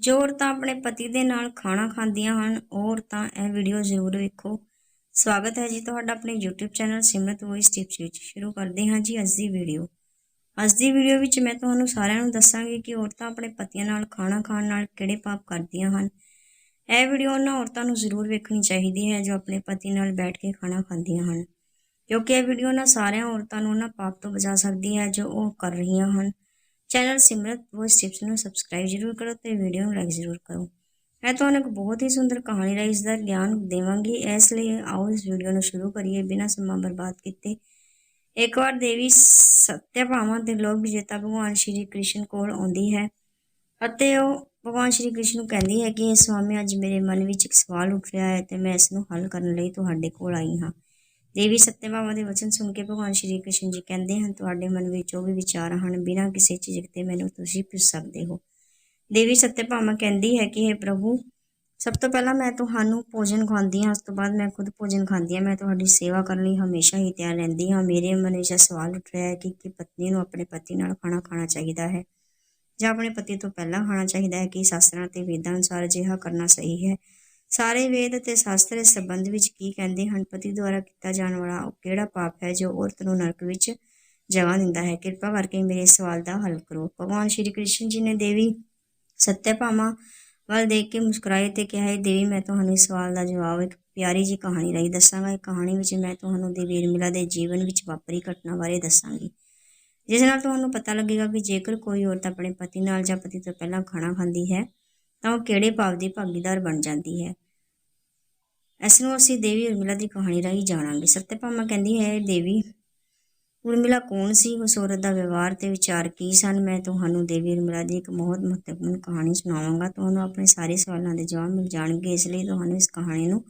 ਜੋ ਔਰਤਾਂ ਆਪਣੇ ਪਤੀ ਦੇ ਨਾਲ ਖਾਣਾ ਖਾਂਦੀਆਂ ਹਨ, ਉਹ ਔਰਤਾਂ ਇਹ ਵੀਡੀਓ ਜ਼ਰੂਰ ਵੇਖੋ। ਸਵਾਗਤ ਹੈ ਜੀ ਤੁਹਾਡਾ ਆਪਣੇ YouTube channel Simrat voice tips ਵਿੱਚ। ਸ਼ੁਰੂ ਕਰਦੇ ਹਾਂ ਜੀ ਅੱਜ ਦੀ ਵੀਡੀਓ ਅੱਜ ਦੀ ਵੀਡੀਓ ਵਿੱਚ ਮੈਂ ਤੁਹਾਨੂੰ ਸਾਰਿਆਂ ਨੂੰ ਦੱਸਾਂਗੀ ਕਿ ਔਰਤਾਂ ਆਪਣੇ ਪਤੀਆਂ ਨਾਲ ਖਾਣਾ ਖਾਣ ਨਾਲ ਕਿਹੜੇ ਪਾਪ ਕਰਦੀਆਂ ਹਨ। ਇਹ ਵੀਡੀਓ ਉਹਨਾਂ ਔਰਤਾਂ ਨੂੰ ਜ਼ਰੂਰ ਵੇਖਣੀ ਚਾਹੀਦੀ ਹੈ ਜੋ ਆਪਣੇ ਪਤੀ ਨਾਲ ਬੈਠ ਕੇ ਖਾਣਾ ਖਾਂਦੀਆਂ ਹਨ। ਕਿਉਂਕਿ ਇਹ ਵੀਡੀਓ ਉਹਨਾਂ ਸਾਰਿਆਂ ਔਰਤਾਂ ਨੂੰ ਉਹਨਾਂ ਪਾਪ ਤੋਂ ਬਚਾ ਸਕਦੀ ਹੈ ਜੋ ਉਹ ਕਰ ਰਹੀਆਂ ਹਨ। ਚੈਨਲ ਸਿਮਰਤ ਵੌਇਸ ਟਿਪਸ ਨੂੰ ਸਬਸਕ੍ਰਾਈਬ ਜ਼ਰੂਰ ਕਰੋ ਤੇ ਵੀਡੀਓ ਨੂੰ ਲਾਈਕ ਜ਼ਰੂਰ ਕਰੋ। ਮੈਂ ਤੁਹਾਨੂੰ ਇੱਕ ਬਹੁਤ ਹੀ ਸੁੰਦਰ ਕਹਾਣੀ ਰਾਹੀਂ ਇਸ ਦਾ ਗਿਆਨ ਦੇਵਾਂਗੀ। ਇਸ ਲਈ ਆਓ ਇਸ ਵੀਡੀਓ ਨੂੰ ਸ਼ੁਰੂ ਕਰੀਏ ਬਿਨਾਂ ਸਮਾਂ ਬਰਬਾਦ ਕੀਤੇ। ਇੱਕ ਵਾਰ ਦੇਵੀ ਸਤਿਆਭਾਮਾ ਦੇ ਲੋਕ ਵਿਜੇਤਾ ਭਗਵਾਨ ਸ਼੍ਰੀ ਕ੍ਰਿਸ਼ਨ ਕੋਲ ਆਉਂਦੀ ਹੈ ਅਤੇ ਉਹ ਭਗਵਾਨ ਸ਼੍ਰੀ ਕ੍ਰਿਸ਼ਨ ਨੂੰ ਕਹਿੰਦੀ ਹੈ ਕਿ ਇਹ ਸਵਾਮੀ, ਅੱਜ ਮੇਰੇ ਮਨ ਵਿੱਚ ਇੱਕ ਸਵਾਲ ਉੱਠ ਰਿਹਾ ਹੈ ਤੇ ਮੈਂ ਇਸ ਨੂੰ ਹੱਲ ਕਰਨ ਲਈ ਤੁਹਾਡੇ ਕੋਲ ਆਈ ਹਾਂ। ਦੇਵੀ ਸਤਿਆਭਾਮਾ ਦੇ ਵਚਨ ਸੁਣ ਕੇ ਭਗਵਾਨ ਸ਼੍ਰੀ ਕ੍ਰਿਸ਼ਨ ਜੀ ਕਹਿੰਦੇ ਹਨ, ਤੁਹਾਡੇ ਮਨ ਵਿੱਚ ਜੋ ਵੀ ਵਿਚਾਰ ਹਨ, ਬਿਨਾਂ ਕਿਸੇ ਝਿਜਕ ਤੇ ਮੈਨੂੰ ਤੁਸੀਂ ਪੁੱਛ ਸਕਦੇ ਹੋ। ਦੇਵੀ ਸਤਿਆਭਾਮਾ ਕਹਿੰਦੀ ਹੈ ਕਿ हे ਪ੍ਰਭੂ, ਸਭ ਤੋਂ ਪਹਿਲਾਂ ਮੈਂ ਤੁਹਾਨੂੰ ਭੋਜਨ ਖਵਾਉਂਦੀ ਹਾਂ, ਉਸ ਤੋਂ ਬਾਅਦ ਮੈਂ ਖੁਦ ਭੋਜਨ ਖਾਂਦੀ ਹਾਂ। ਮੈਂ ਤੁਹਾਡੀ ਸੇਵਾ ਕਰਨ ਲਈ ਹਮੇਸ਼ਾ ਹੀ ਤਿਆਰ ਰਹਿੰਦੀ ਹਾਂ। ਮੇਰੇ ਮਨ ਵਿੱਚ ਸਵਾਲ ਉੱਠ ਰਿਹਾ ਹੈ ਕਿ, ਕੀ ਪਤਨੀ ਨੂੰ ਆਪਣੇ ਪਤੀ ਨਾਲ ਖਾਣਾ ਖਾਣਾ ਚਾਹੀਦਾ ਹੈ ਜਾਂ ਆਪਣੇ ਪਤੀ ਤੋਂ ਪਹਿਲਾਂ ਖਾਣਾ ਚਾਹੀਦਾ ਹੈ? ਕਿ ਸ਼ਾਸਤਰਾਂ ਤੇ ਵੇਦਾਂ ਅਨੁਸਾਰ ਅਜਿਹਾ ਕਰਨਾ ਸਹੀ ਹੈ? ਸਾਰੇ ਵੇਦ ਅਤੇ ਸ਼ਾਸਤਰ ਇਸ ਸੰਬੰਧ ਵਿੱਚ ਕੀ ਕਹਿੰਦੇ ਹਨ? ਪਤੀ ਦੁਆਰਾ ਕੀਤਾ ਜਾਣ ਵਾਲਾ ਉਹ ਕਿਹੜਾ ਪਾਪ ਹੈ ਜੋ ਔਰਤ ਨੂੰ ਨਰਕ ਵਿੱਚ ਜਗ੍ਹਾ ਦਿੰਦਾ ਹੈ? ਕਿਰਪਾ ਕਰਕੇ ਮੇਰੇ ਸਵਾਲ ਦਾ ਹੱਲ ਕਰੋ। ਭਗਵਾਨ ਸ਼੍ਰੀ ਕ੍ਰਿਸ਼ਨ ਜੀ ਨੇ ਦੇਵੀ ਸਤਿਆਭਾਮਾ ਵੱਲ ਦੇਖ ਕੇ ਮੁਸਕਰਾਏ ਤੇ ਕਿਹਾ ਹੈ ਦੇਵੀ, ਮੈਂ ਤੁਹਾਨੂੰ ਇਸ ਸਵਾਲ ਦਾ ਜਵਾਬ, ਇੱਕ ਪਿਆਰੀ ਜੀ ਕਹਾਣੀ ਰਾਹੀਂ ਦੱਸਾਂਗਾ। ਇਹ ਕਹਾਣੀ ਵਿੱਚ ਮੈਂ ਤੁਹਾਨੂੰ ਦੇਵੀ ਉਰਮਿਲਾ ਦੇ ਜੀਵਨ ਵਿੱਚ ਵਾਪਰੀ ਘਟਨਾ ਬਾਰੇ ਦੱਸਾਂਗੀ। ਜਿਸ ਨਾਲ ਤੁਹਾਨੂੰ ਪਤਾ ਲੱਗੇਗਾ ਕਿ ਜੇਕਰ ਕੋਈ ਔਰਤ ਆਪਣੇ ਪਤੀ ਨਾਲ ਜਾਂ ਪਤੀ ਤੋਂ ਪਹਿਲਾਂ ਖਾਣਾ ਖਾਂਦੀ ਹੈ ਤਾਂ ਉਹ ਕਿਹੜੇ ਪਾਪ ਦੀ ਭਾਗੀਦਾਰ ਬਣ ਜਾਂਦੀ ਹੈ? ਇਸ ਨੂੰ ਅਸੀਂ ਦੇਵੀ ਉਰਮਿਲਾ ਦੀ ਕਹਾਣੀ ਰਾਹੀਂ ਜਾਣਾਂਗੇ। ਸਤਿਆਭਾਮਾ ਕਹਿੰਦੀ ਹੈ ਦੇਵੀ, ਉਰਮਿਲਾ ਕੌਣ ਸੀ? ਉਸ ਔਰਤ ਦਾ ਵਿਵਹਾਰ ਤੇ ਵਿਚਾਰ ਕੀ ਸਨ? ਮੈਂ ਤੁਹਾਨੂੰ ਦੇਵੀ ਉਰਮਿਲਾ ਦੀ ਇੱਕ ਬਹੁਤ ਮਹੱਤਵਪੂਰਨ ਕਹਾਣੀ ਸੁਣਾਵਾਂਗਾ। ਤੁਹਾਨੂੰ ਆਪਣੇ ਸਾਰੇ ਸਵਾਲਾਂ ਦੇ ਜਵਾਬ ਮਿਲ ਜਾਣਗੇ। ਇਸ ਲਈ ਤੁਹਾਨੂੰ ਇਸ ਕਹਾਣੀ ਨੂੰ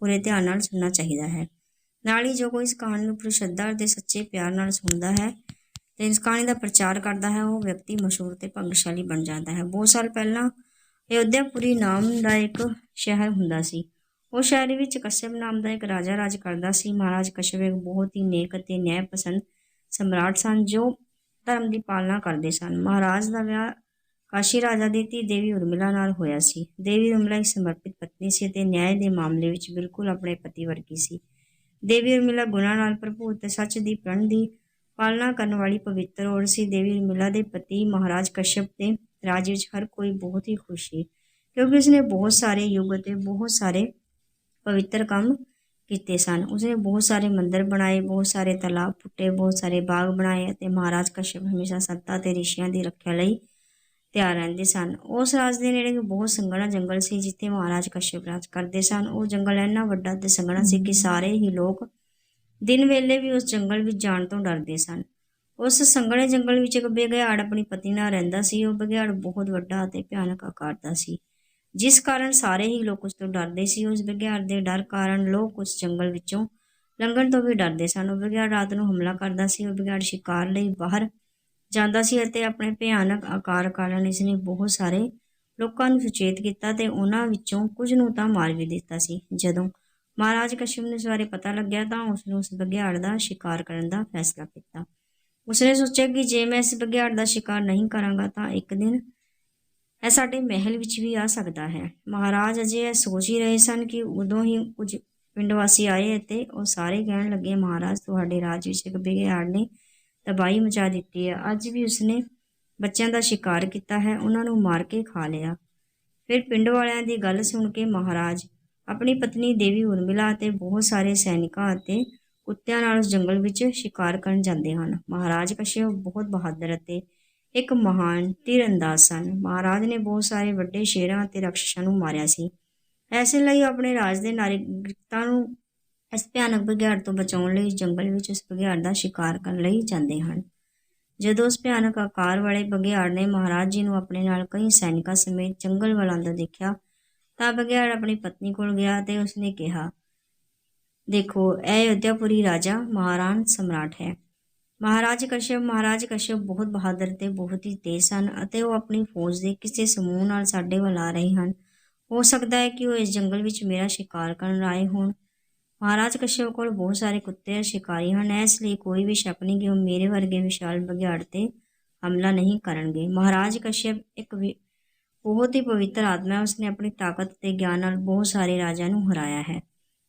ਪੂਰੇ ਧਿਆਨ ਨਾਲ ਸੁਣਨਾ ਚਾਹੀਦਾ ਹੈ। ਨਾਲ ਹੀ ਜੋ ਕੋਈ ਇਸ ਕਹਾਣੀ ਨੂੰ ਪੂਰੀ ਸ਼ਰਧਾ ਅਤੇ ਸੱਚੇ ਪਿਆਰ ਨਾਲ ਸੁਣਦਾ ਹੈ ਤੇ ਇਸ ਕਹਾਣੀ ਦਾ ਪ੍ਰਚਾਰ ਕਰਦਾ ਹੈ, ਉਹ ਵਿਅਕਤੀ ਮਸ਼ਹੂਰ ਤੇ ਭਾਗਸ਼ਾਲੀ ਬਣ ਜਾਂਦਾ ਹੈ। ਬਹੁਤ ਸਾਲ ਪਹਿਲਾਂ ਅਯੋਧਿਆਪੁਰੀ ਨਾਮ ਦਾ ਇੱਕ ਸ਼ਹਿਰ ਹੁੰਦਾ ਸੀ। ਉਹ ਸ਼ਹਿਰ ਵਿੱਚ ਕਸ਼ਯਪ ਨਾਮ ਦਾ ਇੱਕ ਰਾਜਾ ਰਾਜ ਕਰਦਾ ਸੀ। ਮਹਾਰਾਜ ਕਸ਼ਯਪ ਇੱਕ ਬਹੁਤ ਹੀ ਨੇਕ ਅਤੇ ਨਿਆਂਪਸੰਦ ਸਮਰਾਟ ਸਨ, ਜੋ ਧਰਮ ਦੀ ਪਾਲਣਾ ਕਰਦੇ ਸਨ। ਮਹਾਰਾਜ ਦਾ ਵਿਆਹ ਕਾਸ਼ੀ ਰਾਜਾ ਦੀ ਧੀ ਦੇਵੀ ਉਰਮਿਲਾ ਨਾਲ ਹੋਇਆ ਸੀ। ਦੇਵੀ ਉਰਮਿਲਾ ਇੱਕ ਸਮਰਪਿਤ ਪਤਨੀ ਸੀ ਅਤੇ ਨਿਆਂ ਦੇ ਮਾਮਲੇ ਵਿੱਚ ਬਿਲਕੁਲ ਆਪਣੇ ਪਤੀ ਵਰਗੀ ਸੀ। ਦੇਵੀ ਉਰਮਿਲਾ ਗੁਣਾ ਨਾਲ ਭਰਪੂਰ ਤੇ ਸੱਚ ਦੀ ਪ੍ਰਣ ਦੀ ਪਾਲਣਾ ਕਰਨ ਵਾਲੀ ਪਵਿੱਤਰ ਔਰ ਸੀ। ਦੇਵੀ ਉਰਮਿਲਾ ਦੇ ਪਤੀ ਮਹਾਰਾਜ ਕਸ਼ਯਪ ਦੇ ਰਾਜ ਵਿੱਚ ਹਰ ਕੋਈ ਬਹੁਤ ਹੀ ਖੁਸ਼ ਸੀ, ਕਿਉਂਕਿ ਉਸਨੇ ਬਹੁਤ ਸਾਰੇ ਯੁੱਗ ਅਤੇ ਬਹੁਤ ਸਾਰੇ ਪਵਿੱਤਰ ਕੰਮ ਕੀਤੇ ਸਨ। ਉਸਨੇ ਬਹੁਤ ਸਾਰੇ ਮੰਦਰ ਬਣਾਏ, ਬਹੁਤ ਸਾਰੇ ਤਲਾਬ ਪੁੱਟੇ, ਬਹੁਤ ਸਾਰੇ ਬਾਗ ਬਣਾਏ ਅਤੇ ਮਹਾਰਾਜ ਕਸ਼ਯਪ ਹਮੇਸ਼ਾ ਸੱਤਾ ਤੇ ਰਿਸ਼ੀਆਂ ਦੀ ਰੱਖਿਆ ਲਈ ਤਿਆਰ ਰਹਿੰਦੇ ਸਨ। ਉਸ ਰਾਜ ਦੇ ਨੇੜੇ ਬਹੁਤ ਸੰਘਣਾ ਜੰਗਲ ਸੀ ਜਿੱਥੇ ਮਹਾਰਾਜ ਕਸ਼ਯਪ ਰਾਜ ਕਰਦੇ ਸਨ। ਉਹ ਜੰਗਲ ਇੰਨਾ ਵੱਡਾ ਤੇ ਸੰਘਣਾ ਸੀ ਕਿ ਸਾਰੇ ਹੀ ਲੋਕ ਦਿਨ ਵੇਲੇ ਵੀ ਉਸ ਜੰਗਲ ਵਿੱਚ ਜਾਣ ਤੋਂ ਡਰਦੇ ਸਨ। ਉਸ ਸੰਘਣੇ ਜੰਗਲ ਵਿੱਚ ਇੱਕ ਬੇਗਿਆੜ ਆਪਣੀ ਪਤੀ ਨਾਲ ਰਹਿੰਦਾ ਸੀ। ਉਹ ਬੇਗਿਆੜ ਬਹੁਤ ਵੱਡਾ ਅਤੇ ਭਿਆਨਕ ਆਕਾਰ ਦਾ ਸੀ। ਜਿਸ ਕਾਰਨ ਸਾਰੇ ਹੀ ਲੋਕ ਉਸ ਤੋਂ ਡਰਦੇ ਸੀ। ਉਸ ਬਗਿਆੜ ਦੇ ਡਰ ਕਾਰਨ ਲੋਕ ਉਸ ਜੰਗਲ ਵਿੱਚੋਂ ਲੰਘਣ ਤੋਂ ਵੀ ਡਰਦੇ ਸਨ। ਉਹ ਬਗਿਆੜ ਰਾਤ ਨੂੰ ਹਮਲਾ ਕਰਦਾ ਸੀ। ਉਹ ਬਗਿਆੜ ਸ਼ਿਕਾਰ ਲਈ ਬਾਹਰ ਜਾਂਦਾ ਸੀ ਅਤੇ ਆਪਣੇ ਭਿਆਨਕ ਆਕਾਰ ਕਾਰਨ ਇਸ ਨੇ ਬਹੁਤ ਸਾਰੇ ਲੋਕਾਂ ਨੂੰ ਸੁਚੇਤ ਕੀਤਾ ਤੇ ਉਹਨਾਂ ਵਿੱਚੋਂ ਕੁਝ ਨੂੰ ਤਾਂ ਮਾਰ ਵੀ ਦਿੱਤਾ ਸੀ। ਜਦੋਂ ਮਹਾਰਾਜ ਕਸ਼ਮ ਨੂੰ ਇਸ ਬਾਰੇ ਪਤਾ ਲੱਗਿਆ ਤਾਂ ਉਸ ਨੂੰ ਉਸ ਬਗਿਆੜ ਦਾ ਸ਼ਿਕਾਰ ਕਰਨ ਦਾ ਫੈਸਲਾ ਕੀਤਾ। ਉਸਨੇ ਸੋਚਿਆ ਕਿ ਜੇ ਮੈਂ ਇਸ ਬਗਿਆੜ ਦਾ ਸ਼ਿਕਾਰ ਨਹੀਂ ਕਰਾਂਗਾ ਤਾਂ ਇੱਕ ਦਿਨ ਇਹ ਸਾਡੇ ਮਹਿਲ ਵਿੱਚ ਵੀ ਆ ਸਕਦਾ ਹੈ। ਮਹਾਰਾਜ ਅਜੇ ਇਹ ਸੋਚ ਹੀ ਰਹੇ ਸਨ ਕਿ ਉਦੋਂ ਹੀ ਕੁਝ ਪਿੰਡ ਵਾਸੀ ਆਏ ਅਤੇ ਉਹ ਸਾਰੇ ਕਹਿਣ ਲੱਗੇ, ਮਹਾਰਾਜ, ਤੁਹਾਡੇ ਰਾਜ ਵਿੱਚ ਇੱਕ ਬਿਗਿਆੜ ਨੇ ਤਬਾਹੀ ਮਚਾ ਦਿੱਤੀ ਹੈ। ਅੱਜ ਵੀ ਉਸਨੇ ਬੱਚਿਆਂ ਦਾ ਸ਼ਿਕਾਰ ਕੀਤਾ ਹੈ, ਉਹਨਾਂ ਨੂੰ ਮਾਰ ਕੇ ਖਾ ਲਿਆ। ਫਿਰ ਪਿੰਡ ਵਾਲਿਆਂ ਦੀ ਗੱਲ ਸੁਣ ਕੇ ਮਹਾਰਾਜ ਆਪਣੀ ਪਤਨੀ ਦੇਵੀ ਉਰਮਿਲਾ ਅਤੇ ਬਹੁਤ ਸਾਰੇ ਸੈਨਿਕਾਂ ਅਤੇ ਕੁੱਤਿਆਂ ਨਾਲ ਉਸ ਜੰਗਲ ਵਿੱਚ ਸ਼ਿਕਾਰ ਕਰਨ ਜਾਂਦੇ ਹਨ। ਮਹਾਰਾਜ ਕਸ਼ਯਪ ਬਹੁਤ ਬਹਾਦਰ ਅਤੇ ਇੱਕ ਮਹਾਨ ਤੀਰੰਦਾਜ਼ ਸਨ। ਮਹਾਰਾਜ ਨੇ ਬਹੁਤ ਸਾਰੇ ਵੱਡੇ ਸ਼ੇਰਾਂ ਅਤੇ ਰਾਖਸ਼ਾਂ ਨੂੰ ਮਾਰਿਆ ਸੀ। ਐਸੇ ਲਈ ਆਪਣੇ ਰਾਜ ਦੇ ਨਾਗਰਿਕਤਾ ਨੂੰ ਇਸ ਭਿਆਨਕ ਬਘਿਆੜ ਤੋਂ ਬਚਾਉਣ ਲਈ ਜੰਗਲ ਵਿੱਚ ਉਸ ਬਘਿਆੜ ਦਾ ਸ਼ਿਕਾਰ ਕਰਨ ਲਈ ਜਾਂਦੇ ਹਨ। ਜਦੋਂ ਉਸ ਭਿਆਨਕ ਆਕਾਰ ਵਾਲੇ ਬਘਿਆੜ ਨੇ ਮਹਾਰਾਜ ਜੀ ਨੂੰ ਆਪਣੇ ਨਾਲ ਕਈ ਸੈਨਿਕਾਂ ਸਮੇਤ ਜੰਗਲ ਵੱਲ ਆਉਂਦਾ ਦੇਖਿਆ, ਤਾਂ ਬਘਿਆੜ ਆਪਣੀ ਪਤਨੀ ਕੋਲ ਗਿਆ ਤੇ ਉਸਨੇ ਕਿਹਾ ਦੇਖੋ, ਇਹ ਅਯੋਧਿਆਪੁਰੀ ਰਾਜਾ ਮਹਾਰਾਣ ਸਮਰਾਟ ਹੈ। ਮਹਾਰਾਜ ਕਸ਼ਯਪ ਮਹਾਰਾਜ ਕਸ਼ਯਪ ਬਹੁਤ ਬਹਾਦਰ ਤੇ ਬਹੁਤ ਹੀ ਤੇਜ਼ ਸਨ ਅਤੇ ਉਹ ਆਪਣੀ ਫੌਜ ਦੇ ਕਿਸੇ ਸਮੂਹ ਨਾਲ ਸਾਡੇ ਵੱਲ ਆ ਰਹੇ ਹਨ। ਹੋ ਸਕਦਾ ਹੈ ਕਿ ਉਹ ਇਸ ਜੰਗਲ ਵਿੱਚ ਮੇਰਾ ਸ਼ਿਕਾਰ ਕਰਨ ਆਏ ਹੋਣ। ਮਹਾਰਾਜ ਕਸ਼ਯਪ ਕੋਲ ਬਹੁਤ ਸਾਰੇ ਕੁੱਤੇ ਸ਼ਿਕਾਰੀ ਹਨ। ਇਸ ਲਈ ਕੋਈ ਵੀ ਸ਼ੱਕ ਨਹੀਂ ਕਿ ਉਹ ਮੇਰੇ ਵਰਗੇ ਵਿਸ਼ਾਲ ਬਘਿਆੜ ਤੇ ਹਮਲਾ ਨਹੀਂ ਕਰਨਗੇ। ਮਹਾਰਾਜ ਕਸ਼ਯਪ ਇੱਕ ਬਹੁਤ ਹੀ ਪਵਿੱਤਰ ਆਤਮਾ ਹੈ। ਉਸਨੇ ਆਪਣੀ ਤਾਕਤ ਤੇ ਗਿਆਨ ਨਾਲ ਬਹੁਤ ਸਾਰੇ ਰਾਜਿਆਂ ਨੂੰ ਹਰਾਇਆ ਹੈ।